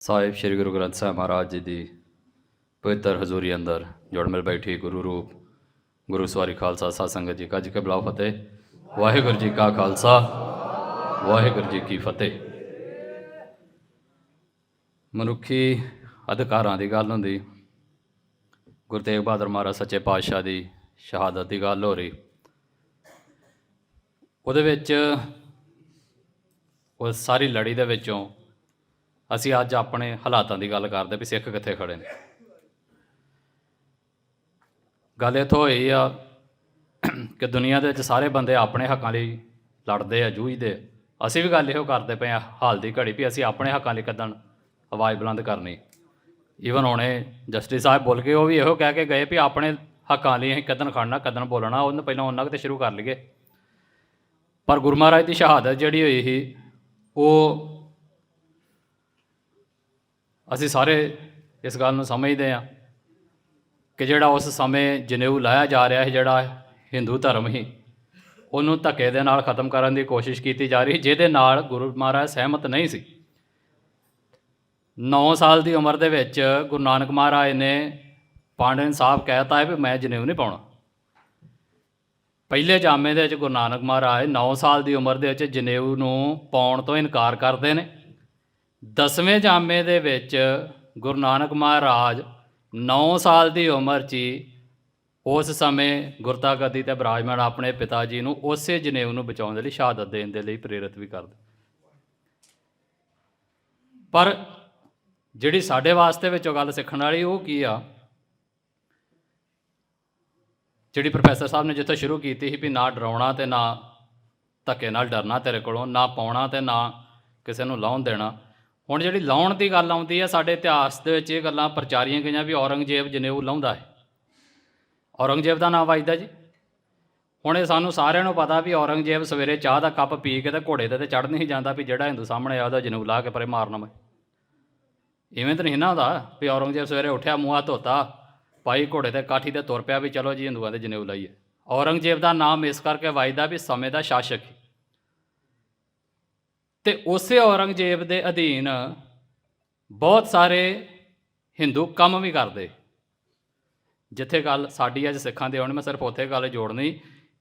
ਸਾਹਿਬ ਸ੍ਰੀ ਗੁਰੂ ਗ੍ਰੰਥ ਸਾਹਿਬ ਮਹਾਰਾਜ ਜੀ ਦੀ ਪਵਿੱਤਰ ਹਜ਼ੂਰੀ ਅੰਦਰ ਜੁੜ ਮਿਲ ਬੈਠੀ ਗੁਰੂ ਰੂਪ, ਗੁਰੂ ਸਵਾਰੀ ਖਾਲਸਾ ਸਾਧ ਸੰਗਤ ਜੀ, ਕੱਜ ਕੇ ਬਲਾਉ ਫਤਿਹ। ਵਾਹਿਗੁਰੂ ਜੀ ਕਾ ਖਾਲਸਾ, ਵਾਹਿਗੁਰੂ ਜੀ ਕੀ ਫਤਿਹ। ਮਨੁੱਖੀ ਅਧਿਕਾਰਾਂ ਦੀ ਗੱਲ ਹੁੰਦੀ। ਗੁਰੂ ਤੇਗ ਬਹਾਦਰ ਮਹਾਰਾਜ ਸੱਚੇ ਪਾਤਸ਼ਾਹ ਦੀ ਸ਼ਹਾਦਤ ਦੀ ਗੱਲ ਹੋ ਰਹੀ। ਉਹਦੇ ਵਿੱਚ, ਉਹ ਸਾਰੀ ਲੜੀ ਦੇ ਵਿੱਚੋਂ ਅਸੀਂ ਅੱਜ ਆਪਣੇ ਹਾਲਾਤਾਂ ਦੀ ਗੱਲ ਕਰਦੇ ਵੀ ਸਿੱਖ ਕਿੱਥੇ ਖੜੇ ਨੇ। ਗੱਲ ਇੱਥੋਂ ਹੋਈ ਆ ਕਿ ਦੁਨੀਆ ਦੇ ਵਿੱਚ ਸਾਰੇ ਬੰਦੇ ਆਪਣੇ ਹੱਕਾਂ ਲਈ ਲੜਦੇ ਆ, ਜੂਝਦੇ ਅਸੀਂ ਵੀ ਗੱਲ ਇਹੋ ਕਰਦੇ ਪਏ ਆ ਹਾਲ ਦੀ ਘੜੀ ਵੀ ਅਸੀਂ ਆਪਣੇ ਹੱਕਾਂ ਲਈ ਕਦਣ ਆਵਾਜ਼ ਬੁਲੰਦ ਕਰਨੀ। ਈਵਨ ਹੁਣੇ ਜਸਟਿਸ ਸਾਹਿਬ ਬੋਲ ਕੇ ਉਹ ਵੀ ਇਹੋ ਕਹਿ ਕੇ ਗਏ ਵੀ ਆਪਣੇ ਹੱਕਾਂ ਲਈ ਅਸੀਂ ਕਦਣ ਖੜਨਾ ਕਦਣ ਬੋਲਣਾ ਉਹਨੂੰ ਪਹਿਲਾਂ ਉਹਨਾਂ ਕੁ ਤੇ ਸ਼ੁਰੂ ਕਰ ਲਈਏ। ਪਰ ਗੁਰੂ ਮਹਾਰਾਜ ਦੀ ਸ਼ਹਾਦਤ ਜਿਹੜੀ ਹੋਈ ਸੀ, ਉਹ ਅਸੀਂ ਸਾਰੇ ਇਸ ਗੱਲ ਨੂੰ ਸਮਝਦੇ ਹਾਂ ਕਿ ਜਿਹੜਾ ਉਸ ਸਮੇਂ ਜਨੇਊ ਲਾਇਆ ਜਾ ਰਿਹਾ ਹੈ ਜਿਹੜਾ ਹਿੰਦੂ ਧਰਮ ਹੀ ਉਹਨੂੰ ਧੱਕੇ ਦੇ ਨਾਲ ਖਤਮ ਕਰਨ ਦੀ ਕੋਸ਼ਿਸ਼ ਕੀਤੀ ਜਾ ਰਹੀ, ਜਿਹਦੇ ਨਾਲ ਗੁਰੂ ਮਹਾਰਾਜ ਸਹਿਮਤ ਨਹੀਂ ਸੀ। 9 ਸਾਲ ਦੀ ਉਮਰ ਦੇ ਵਿੱਚ ਗੁਰੂ ਨਾਨਕ ਮਹਾਰਾਜ ਨੇ ਪਾਂਡਨ ਸਾਹਿਬ ਕਹਿਤਾ ਹੈ ਵੀ ਮੈਂ ਜਨੇਊ ਨਹੀਂ ਪਾਉਣਾ। ਪਹਿਲੇ ਜਾਮੇ ਦੇ ਵਿੱਚ ਗੁਰੂ ਨਾਨਕ ਮਹਾਰਾਜ 9 ਸਾਲ ਦੀ ਉਮਰ ਦੇ ਵਿੱਚ ਜਨੇਊ ਨੂੰ ਪਾਉਣ ਤੋਂ ਇਨਕਾਰ ਕਰਦੇ ਨੇ। ਦਸਵੇਂ ਜਾਮੇ ਦੇ ਵਿੱਚ ਗੁਰੂ ਨਾਨਕ ਮਹਾਰਾਜ 9 ਸਾਲ ਦੀ ਉਮਰ 'ਚ ਹੀ ਉਸ ਸਮੇਂ ਗੁਰਤਾ ਗੱਦੀ ਤੇ ਬਿਰਾਜਮਾਨ ਆਪਣੇ ਪਿਤਾ ਜੀ ਨੂੰ ਉਸੇ ਜਨੇਊ ਨੂੰ ਬਚਾਉਣ ਦੇ ਲਈ ਸ਼ਹਾਦਤ ਦੇਣ ਦੇ ਲਈ ਪ੍ਰੇਰਿਤ ਵੀ ਕਰਦੇ ਪਰ ਜਿਹੜੀ ਸਾਡੇ ਵਾਸਤੇ ਵਿੱਚੋਂ ਗੱਲ ਸਿੱਖਣ ਵਾਲੀ ਉਹ ਕੀ ਆ? ਜਿਹੜੀ ਪ੍ਰੋਫੈਸਰ ਸਾਹਿਬ ਨੇ ਜਿੱਥੋਂ ਸ਼ੁਰੂ ਕੀਤੀ ਸੀ ਵੀ ਨਾ ਡਰਾਉਣਾ ਤੇ ਨਾ ਧੱਕੇ ਨਾਲ ਡਰਨਾ ਤੇਰੇ ਕੋਲੋਂ, ਨਾ ਪਾਉਣਾ ਤੇ ਨਾ ਕਿਸੇ ਨੂੰ ਲਾਉਣ ਦੇਣਾ ਹੁਣ ਜਿਹੜੀ ਲਾਉਣ ਦੀ ਗੱਲ ਆਉਂਦੀ ਹੈ ਸਾਡੇ ਇਤਿਹਾਸ ਦੇ ਵਿੱਚ ਇਹ ਗੱਲਾਂ ਪ੍ਰਚਾਰੀਆਂ ਗਈਆਂ ਵੀ ਔਰੰਗਜ਼ੇਬ ਜਨੇਊ ਲਾਉਂਦਾ ਹੈ। ਔਰੰਗਜ਼ੇਬ ਦਾ ਨਾਮ ਵੱਜਦਾ ਜੀ। ਹੁਣ ਇਹ ਸਾਨੂੰ ਸਾਰਿਆਂ ਨੂੰ ਪਤਾ ਵੀ ਔਰੰਗਜ਼ੇਬ ਸਵੇਰੇ ਚਾਹ ਦਾ ਕੱਪ ਪੀ ਕੇ ਤੇ ਘੋੜੇ ਤੇ ਤੇ ਚੜ੍ਹ ਨਹੀਂ ਜਾਂਦਾ ਵੀ ਜਿਹੜਾ ਹਿੰਦੂ ਸਾਹਮਣੇ ਆਇਆ ਉਹਦਾ ਜਨੇਊ ਲਾ ਕੇ ਪਰੇ ਮਾਰਨਾ ਮੈਂ ਇਵੇਂ ਤਾਂ ਨਹੀਂ ਨਾ ਹੁੰਦਾ ਵੀ ਔਰੰਗਜ਼ੇਬ ਸਵੇਰੇ ਉੱਠਿਆ, ਮੂੰਹ ਧੋਤਾ, ਪਾਈ ਘੋੜੇ ਤੇ ਕਾਠੀ ਤੇ ਤੁਰ ਪਿਆ ਵੀ ਚਲੋ ਜੀ ਹਿੰਦੂਆਂ ਦੇ ਜਨੇਊ ਲਾਈਏ। ਔਰੰਗਜ਼ੇਬ ਦਾ ਨਾਮ ਇਸ ਕਰਕੇ ਵਾਜਦਾ ਵੀ ਸਮੇਂ ਦਾ ਸ਼ਾਸਕ ਸੀ ਤੇ ਉਸੇ ਔਰੰਗਜ਼ੇਬ ਦੇ ਅਧੀਨ ਬਹੁਤ ਸਾਰੇ ਹਿੰਦੂ ਕੰਮ ਵੀ ਕਰਦੇ। ਜਿੱਥੇ ਗੱਲ ਸਾਡੀ ਅੱਜ ਸਿੱਖਾਂ ਦੇ ਆਉਣ, ਮੈਂ ਸਿਰਫ ਉੱਥੇ ਗੱਲ ਜੋੜਨੀ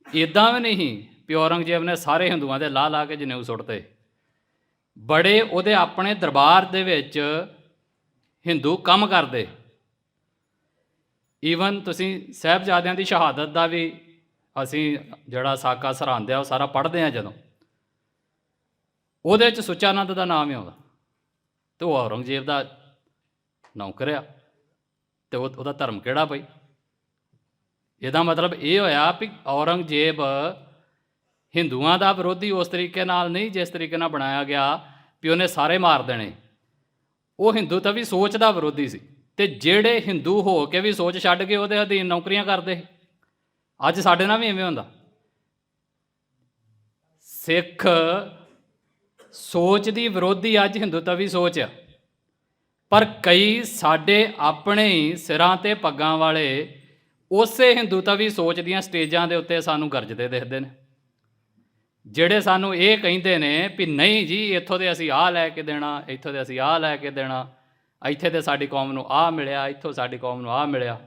ਇਦਾਂ ਵੀ ਨਹੀਂ ਵੀ ਔਰੰਗਜ਼ੇਬ ਨੇ ਸਾਰੇ ਹਿੰਦੂਆਂ ਦੇ ਲਾ ਲਾ ਕੇ ਜਨੇਊ ਸੁੱਟਤੇ। ਬੜੇ ਉਹਦੇ ਆਪਣੇ ਦਰਬਾਰ ਦੇ ਵਿੱਚ ਹਿੰਦੂ ਕੰਮ ਕਰਦੇ। ਈਵਨ ਤੁਸੀਂ ਸਹਿਬਜ਼ਾਦਿਆਂ ਦੀ ਸ਼ਹਾਦਤ ਦਾ ਵੀ ਅਸੀਂ ਜਿਹੜਾ ਸਾਕਾ ਸਰਹਾਂਦੇ ਆ, ਉਹ ਸਾਰਾ ਪੜ੍ਹਦੇ ਆ ਜਦੋਂ। ਉਹਦੇ 'ਚ ਵਿੱਚ ਸੁਚਾਨੰਦ ਦਾ ਨਾਮ ਹੀ ਆਉਂਦਾ। ਤੇ ਉਹ ਔਰੰਗਜ਼ੇਬ ਦਾ ਨੌਕਰ ਆ, ਤੇ ਉਹਦਾ ਧਰਮ ਕਿਹੜਾ ਬਈ? ਇਹਦਾ ਮਤਲਬ ਇਹ ਹੋਇਆ ਵੀ ਔਰੰਗਜ਼ੇਬ ਹਿੰਦੂਆਂ ਦਾ ਵਿਰੋਧੀ ਉਸ ਤਰੀਕੇ ਨਾਲ ਨਹੀਂ, ਜਿਸ ਤਰੀਕੇ ਨਾਲ ਬਣਾਇਆ ਗਿਆ ਵੀ ਉਹਨੇ ਸਾਰੇ ਮਾਰ ਦੇਣੇ। ਉਹ ਹਿੰਦੂ ਤਾਂ ਵੀ ਸੋਚ ਦਾ ਵਿਰੋਧੀ ਸੀ, ਤੇ ਜਿਹੜੇ ਹਿੰਦੂ ਹੋ ਕੇ ਵੀ ਸੋਚ ਛੱਡ ਕੇ ਉਹਦੇ ਅਧੀਨ ਨੌਕਰੀਆਂ ਕਰਦੇ ਅੱਜ ਸਾਡੇ ਨਾਲ ਵੀ ਐਵੇਂ ਹੁੰਦਾ। ਸਿੱਖ ਸੋਚ ਦੀ ਵਿਰੋਧੀ ਅੱਜ ਹਿੰਦੂਤਵੀ ਸੋਚ ਆ। ਪਰ ਕਈ ਸਾਡੇ ਆਪਣੇ ਹੀ ਸਿਰਾਂ ਤੇ ਪੱਗਾਂ ਵਾਲੇ ਉਸੇ ਹਿੰਦੂਤਵੀ ਸੋਚ ਦੀਆਂ ਸਟੇਜਾਂ ਦੇ ਉੱਤੇ ਸਾਨੂੰ ਗਰਜਦੇ ਦਿਖਦੇ ਨੇ। ਜਿਹੜੇ ਸਾਨੂੰ ਇਹ ਕਹਿੰਦੇ ਨੇ ਵੀ ਨਹੀਂ ਜੀ, ਇੱਥੋਂ ਦੇ ਅਸੀਂ ਆਹ ਲੈ ਕੇ ਦੇਣਾ, ਇੱਥੋਂ ਦੇ ਅਸੀਂ ਆਹ ਲੈ ਕੇ ਦੇਣਾ, ਇੱਥੇ ਤੇ ਸਾਡੀ ਕੌਮ ਨੂੰ ਆਹ ਮਿਲਿਆ, ਇੱਥੋਂ ਸਾਡੀ ਕੌਮ ਨੂੰ ਆਹ ਮਿਲਿਆ।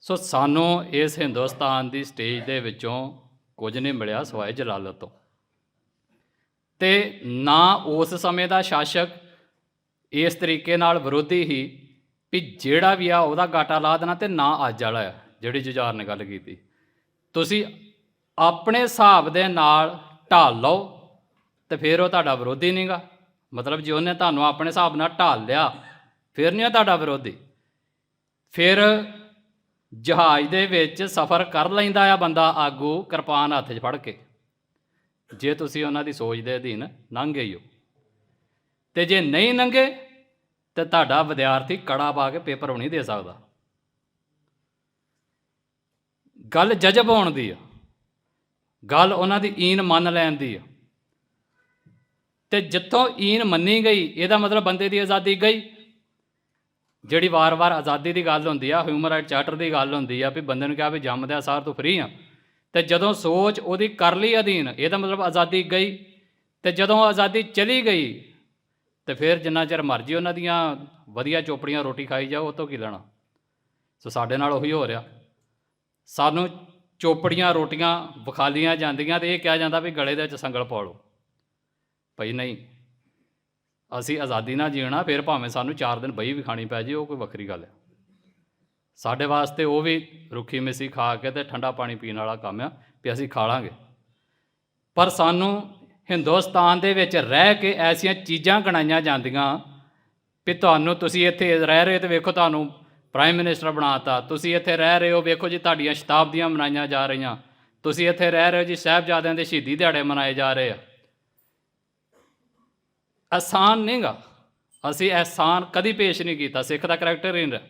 ਸੋ ਸਾਨੂੰ ਇਸ ਹਿੰਦੁਸਤਾਨ ਦੀ ਸਟੇਜ ਦੇ ਵਿੱਚੋਂ ਕੁਝ ਨਹੀਂ ਮਿਲਿਆ ਸਵਾਏ ਜਲਾਲਤ ਤੋਂ। ਤੇ ਨਾ ਉਸ ਸਮੇਂ ਦਾ ਸ਼ਾਸਕ ਇਸ ਤਰੀਕੇ ਨਾਲ ਵਿਰੋਧੀ ਹੀ ਵੀ ਜਿਹੜਾ ਵੀ ਆ ਉਹਦਾ ਗਾਟਾ ਲਾ ਦੇਣਾ ਤੇ ਨਾ ਅੱਜ ਵਾਲਾ ਆ, ਜਿਹੜੀ ਜੁਝਾਰ ਨੇ ਗੱਲ ਕੀਤੀ। ਤੁਸੀਂ ਆਪਣੇ ਹਿਸਾਬ ਦੇ ਨਾਲ ਢਾਲ ਲਓ ਤੇ ਫਿਰ ਉਹ ਤੁਹਾਡਾ ਵਿਰੋਧੀ ਨਹੀਂਗਾ। ਮਤਲਬ ਜੇ ਉਹਨੇ ਤੁਹਾਨੂੰ ਆਪਣੇ ਹਿਸਾਬ ਨਾਲ ਢਾਲ ਲਿਆ, ਫਿਰ ਨਹੀਂ ਉਹ ਤੁਹਾਡਾ ਵਿਰੋਧੀ। ਫਿਰ ਜਹਾਜ਼ ਦੇ ਵਿੱਚ ਸਫ਼ਰ ਕਰ ਲੈਂਦਾ ਆ ਬੰਦਾ ਆਗੂ ਕਿਰਪਾਨ ਹੱਥ 'ਚ ਫੜ ਕੇ। ਜੇ ਤੁਸੀਂ ਉਹਨਾਂ ਦੀ ਸੋਚ ਦੇ ਅਧੀਨ ਲੰਘ ਗਏ ਹੋ। ਤੇ ਜੇ ਨਹੀਂ ਲੰਘੇ ਤੇ ਤੁਹਾਡਾ ਵਿਦਿਆਰਥੀ ਕੜਾ ਪਾ ਕੇ ਪੇਪਰ ਵੀ ਨਹੀਂ ਦੇ ਸਕਦਾ। ਗੱਲ ਜਜ਼ਬ ਹੋਣ ਦੀ ਆ। ਗੱਲ ਉਹਨਾਂ ਦੀ ਈਨ ਮੰਨ ਲੈਣ ਦੀ ਆ। ਤੇ ਜਿੱਥੋਂ ਈਨ ਮੰਨੀ ਗਈ, ਇਹਦਾ ਮਤਲਬ ਬੰਦੇ ਦੀ ਆਜ਼ਾਦੀ ਗਈ। ਜਿਹੜੀ ਵਾਰ-ਵਾਰ ਆਜ਼ਾਦੀ ਦੀ ਗੱਲ ਹੁੰਦੀ ਆ ਹਿਊਮਨ ਰਾਈਟ ਚਾਰਟਰ ਦੀ ਗੱਲ ਹੁੰਦੀ ਆ ਵੀ ਬੰਦੇ ਨੂੰ ਕਿਹਾ ਵੀ ਜੰਮਦਿਆਂ ਸਾਰ ਤੂੰ ਫ੍ਰੀ ਆ। ਤੇ ਜਦੋਂ ਸੋਚ ਉਹਦੀ ਕਰ ਲਈ ਅਧੀਨ ਇਹਦਾ ਮਤਲਬ ਆਜ਼ਾਦੀ ਗਈ, ਤੇ ਜਦੋਂ ਆਜ਼ਾਦੀ ਚਲੀ ਗਈ, ਤੇ ਫਿਰ ਜਿੰਨਾ ਚਿਰ ਮਰਜ਼ੀ ਉਹਨਾਂ ਦੀਆਂ ਵਧੀਆ ਚੋਪੜੀਆਂ ਰੋਟੀ ਖਾਈ ਜਾਓ, ਉਹ ਤੋਂ ਕੀ ਲੈਣਾ? ਸੋ ਸਾਡੇ ਨਾਲ ਉਹੀ ਹੋ ਰਿਹਾ। ਸਾਨੂੰ ਚੋਪੜੀਆਂ ਰੋਟੀਆਂ ਵਿਖਾਲੀਆਂ ਜਾਂਦੀਆਂ ਤੇ ਇਹ ਕਿਹਾ ਜਾਂਦਾ ਵੀ ਗਲੇ ਦੇ ਵਿੱਚ ਸੰਗਲ ਪਾ ਲਓ। ਭਈ ਨਹੀਂ, ਅਸੀਂ ਆਜ਼ਾਦੀ ਨਾਲ ਜੀਣਾ, ਫਿਰ ਭਾਵੇਂ ਸਾਨੂੰ 4 ਦਿਨ ਬਈ ਵੀ ਖਾਣੀ ਪੈ ਜੇ, ਉਹ ਕੋਈ ਵੱਖਰੀ ਗੱਲ ਹੈ। ਸਾਡੇ ਵਾਸਤੇ ਉਹ ਵੀ ਰੁੱਖੀ ਮਿੱਸੀ ਖਾ ਕੇ ਤੇ ਠੰਡਾ ਪਾਣੀ ਪੀਣ ਵਾਲਾ ਕੰਮ ਆ ਵੀ ਅਸੀਂ ਖਾ ਲਾਂਗੇ। ਪਰ ਸਾਨੂੰ ਹਿੰਦੁਸਤਾਨ ਦੇ ਵਿੱਚ ਰਹਿ ਕੇ ਐਸੀਆਂ ਚੀਜ਼ਾਂ ਗਣਾਈਆਂ ਜਾਂਦੀਆਂ ਵੀ ਤੁਹਾਨੂੰ ਤੁਸੀਂ ਇੱਥੇ ਰਹਿ ਰਹੇ ਤੇ ਵੇਖੋ ਤੁਹਾਨੂੰ ਪ੍ਰਾਈਮ ਮਿਨਿਸਟਰ ਬਣਾਤਾ, ਤੁਸੀਂ ਇੱਥੇ ਰਹਿ ਰਹੇ ਹੋ, ਵੇਖੋ ਜੀ ਤੁਹਾਡੀਆਂ ਸ਼ਤਾਬਦੀਆਂ ਮਨਾਈਆਂ ਜਾ ਰਹੀਆਂ, ਤੁਸੀਂ ਇੱਥੇ ਰਹਿ ਰਹੇ ਹੋ ਜੀ ਸਾਹਿਬਜ਼ਾਦਿਆਂ ਦੇ ਸ਼ਹੀਦੀ ਦਿਹਾੜੇ ਮਨਾਏ ਜਾ ਰਹੇ ਆ। ਆਸਾਨ ਨਹੀਂਗਾ ਅਸੀਂ ਅਹਿਸਾਨ ਕਦੀ ਪੇਸ਼ ਨਹੀਂ ਕੀਤਾ, ਸਿੱਖ ਦਾ ਕਰੈਕਟਰ ਹੀ ਨਹੀਂ ਰਿਹਾ।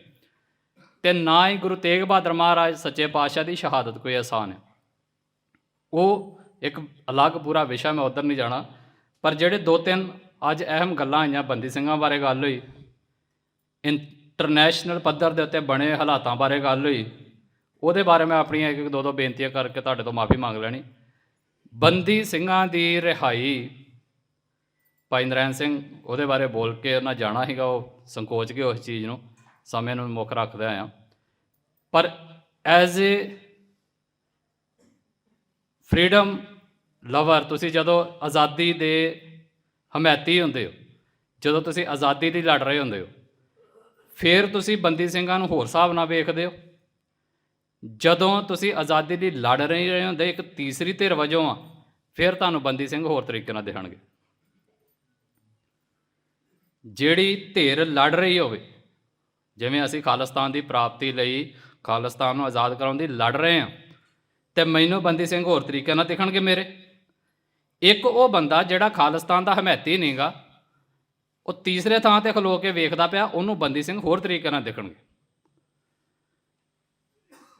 ਤੇ ਨਾ ਹੀ ਗੁਰੂ ਤੇਗ ਬਹਾਦਰ ਮਹਾਰਾਜ ਸੱਚੇ ਪਾਤਸ਼ਾਹ ਦੀ ਸ਼ਹਾਦਤ ਕੋਈ ਆਸਾਨ ਹੈ। ਉਹ ਇੱਕ ਅਲੱਗ ਪੂਰਾ ਵਿਸ਼ਾ ਮੈਂ ਉਧਰ ਨਹੀਂ ਜਾਣਾ, ਪਰ ਜਿਹੜੇ ਦੋ ਤਿੰਨ ਅੱਜ ਅਹਿਮ ਗੱਲਾਂ ਆਈਆਂ, ਬੰਦੀ ਸਿੰਘਾਂ ਬਾਰੇ ਗੱਲ ਹੋਈ, ਇੰਟਰਨੈਸ਼ਨਲ ਪੱਧਰ ਦੇ ਉੱਤੇ ਬਣੇ ਹਾਲਾਤਾਂ ਬਾਰੇ ਗੱਲ ਹੋਈ, ਉਹਦੇ ਬਾਰੇ ਮੈਂ ਆਪਣੀਆਂ ਇੱਕ ਇੱਕ ਦੋ ਦੋ ਬੇਨਤੀਆਂ ਕਰਕੇ ਤੁਹਾਡੇ ਤੋਂ ਮਾਫੀ ਮੰਗ ਲੈਣੀ। ਬੰਦੀ ਸਿੰਘਾਂ ਦੀ ਰਿਹਾਈ, ਭਾਈ ਨਰੈਣ ਸਿੰਘ, ਉਹਦੇ ਬਾਰੇ ਬੋਲ ਕੇ ਉਹਨਾਂ ਜਾਣਾ ਸੀਗਾ ਉਹ, ਸੰਕੋਚ ਕੇ ਉਸ ਚੀਜ਼ ਨੂੰ। ਸਮੇਂ ਨੂੰ ਮੁੱਖ ਰੱਖਦੇ ਆ। ਪਰ ਐਜ਼ ਏ ਫਰੀडम ਲਵਰ ਤੁਸੀਂ ਜਦੋਂ ਆਜ਼ਾਦੀ ਦੇ ਹਮਾਇਤੀ ਹੁੰਦੇ ਹੋ, ਜਦੋਂ ਤੁਸੀਂ ਆਜ਼ਾਦੀ ਦੀ ਲੜ ਰਹੇ ਹੁੰਦੇ ਹੋ, ਫਿਰ ਤੁਸੀਂ ਬੰਦੀ ਸਿੰਘਾਂ ਨੂੰ ਹੋਰ ਹਿਸਾਬ ਨਾਲ ਵੇਖਦੇ ਹੋ। ਜਦੋਂ ਤੁਸੀਂ ਆਜ਼ਾਦੀ ਦੀ ਲੜ ਰਹੇ ਰਹੇ ਹੁੰਦੇ, ਇੱਕ ਤੀਸਰੀ ਧਿਰ ਵਜੋਂ ਆ, ਫਿਰ ਤੁਹਾਨੂੰ ਬੰਦੀ ਸਿੰਘ ਹੋਰ ਤਰੀਕੇ ਨਾਲ ਦਿਖਣਗੇ। ਜਿਹੜੀ ਧਿਰ ਲੜ ਰਹੀ ਹੋਵੇ ਜਿਵੇਂ ਅਸੀਂ ਖਾਲਿਸਤਾਨ ਦੀ ਪ੍ਰਾਪਤੀ ਲਈ ਖਾਲਿਸਤਾਨ ਨੂੰ ਆਜ਼ਾਦ ਕਰਾਉਣ ਦੀ ਲੜ ਰਹੇ ਹਾਂ, ਤੇ ਮੈਨੂੰ ਬੰਦੀ ਸਿੰਘ ਹੋਰ ਤਰੀਕੇ ਨਾਲ ਦਿਖਣਗੇ ਮੇਰੇ। ਇੱਕ ਉਹ ਬੰਦਾ ਜਿਹੜਾ ਖਾਲਿਸਤਾਨ ਦਾ ਹਮੈਤੀ ਨਹੀਂਗਾ ਉਹ ਤੀਸਰੇ ਥਾਂ ਤੇ ਖਲੋ ਕੇ ਵੇਖਦਾ ਪਿਆ, ਉਹਨੂੰ ਬੰਦੀ ਸਿੰਘ ਹੋਰ ਤਰੀਕੇ ਨਾਲ ਦਿਖਣਗੇ।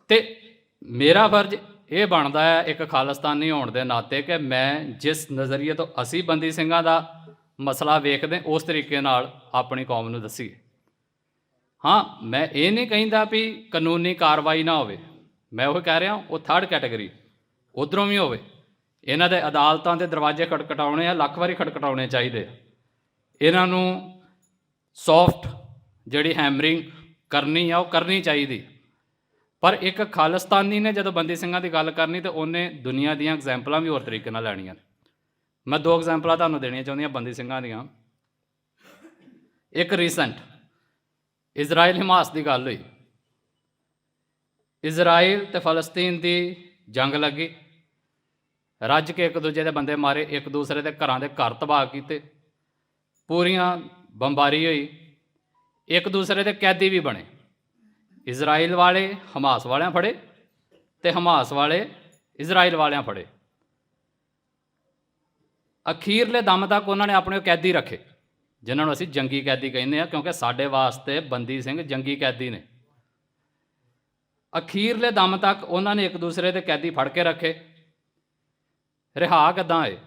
ਤੇ ਮੇਰਾ ਫਰਜ਼ ਇਹ ਬਣਦਾ ਹੈ, ਇੱਕ ਖਾਲਿਸਤਾਨੀ ਹੋਣ ਦੇ ਨਾਤੇ ਕਿ ਮੈਂ ਜਿਸ ਨਜ਼ਰੀਏ ਤੋਂ ਅਸੀਂ ਬੰਦੀ ਸਿੰਘਾਂ ਦਾ ਮਸਲਾ ਵੇਖਦੇ ਉਸ ਤਰੀਕੇ ਨਾਲ ਆਪਣੀ ਕੌਮ ਨੂੰ ਦੱਸੀਏ। ਹਾਂ, ਮੈਂ ਇਹ ਨਹੀਂ ਕਹਿੰਦਾ ਵੀ ਕਾਨੂੰਨੀ ਕਾਰਵਾਈ ਨਾ ਹੋਵੇ। ਮੈਂ ਉਹ ਕਹਿ ਰਿਹਾ, ਉਹ ਥਰਡ ਕੈਟਾਗਰੀ ਉਧਰੋਂ ਵੀ ਹੋਵੇ। ਇਹਨਾਂ ਦੇ ਅਦਾਲਤਾਂ ਦੇ ਦਰਵਾਜ਼ੇ ਖਟਖਟਾਉਣੇ ਆ, ਲੱਖ ਵਾਰੀ ਖਟਖਟਾਉਣੇ ਚਾਹੀਦੇ ਇਹਨਾਂ ਨੂੰ ਸੌਫਟ ਜਿਹੜੀ ਹੈਮਰਿੰਗ ਕਰਨੀ ਆ, ਉਹ ਕਰਨੀ ਚਾਹੀਦੀ। ਪਰ ਇੱਕ ਖਾਲਿਸਤਾਨੀ ਨੇ ਜਦੋਂ ਬੰਦੀ ਸਿੰਘਾਂ ਦੀ ਗੱਲ ਕਰਨੀ, ਤੇ ਉਹਨੇ ਦੁਨੀਆ ਦੀਆਂ ਐਗਜ਼ਾਮਪਲਾਂ ਵੀ ਹੋਰ ਤਰੀਕੇ ਨਾਲ ਲੈਣੀਆਂ ਨੇ। ਮੈਂ ਦੋ ਐਗਜ਼ਾਮਪਲਾਂ ਤੁਹਾਨੂੰ ਦੇਣੀਆਂ ਚਾਹੁੰਦੀ ਚਾਹੁੰਦੀਆਂ ਬੰਦੀ ਸਿੰਘਾਂ ਦੀਆਂ। ਇੱਕ ਰੀਸੈਂਟ ਇਜ਼ਰਾਈਲ ਹਮਾਸ ਦੀ ਗੱਲ ਹੋਈ। ਇਜ਼ਰਾਈਲ ਤੇ ਫਲਸਤੀਨ ਦੀ ਜੰਗ ਲੱਗੀ। ਰੱਜ ਕੇ ਇੱਕ ਦੂਜੇ ਦੇ ਬੰਦੇ ਮਾਰੇ, ਇੱਕ ਦੂਸਰੇ ਦੇ ਘਰਾਂ ਦੇ ਘਰ ਤਬਾਹ ਕੀਤੇ। ਪੂਰੀਆਂ ਬੰਬਾਰੀ ਹੋਈ। ਇੱਕ ਦੂਸਰੇ ਦੇ ਕੈਦੀ ਵੀ ਬਣੇ। ਇਜ਼ਰਾਈਲ ਵਾਲੇ ਹਮਾਸ ਵਾਲਿਆਂ ਫੜੇ ਤੇ ਹਮਾਸ ਵਾਲੇ ਇਜ਼ਰਾਈਲ ਵਾਲਿਆਂ ਫੜੇ। ਅਖੀਰਲੇ ਦਮ ਤੱਕ ਉਹਨਾਂ ਨੇ ਆਪਣੇ ਕੈਦੀ ਰੱਖੇ। ਜਿਨ੍ਹਾਂ ਨੂੰ ਅਸੀਂ ਜੰਗੀ ਕੈਦੀ ਕਹਿੰਦੇ ਆ ਕਿਉਂਕਿ ਸਾਡੇ ਵਾਸਤੇ ਬੰਦੀ ਸਿੰਘ ਜੰਗੀ ਕੈਦੀ ਨੇ। ਅਖੀਰਲੇ ਦਮ ਤੱਕ ਉਹਨਾਂ ਨੇ ਇੱਕ ਦੂਸਰੇ ਦੇ ਕੈਦੀ ਫੜ ਕੇ ਰੱਖੇ। ਰਿਹਾ ਕਿੱਦਾਂ ਏ?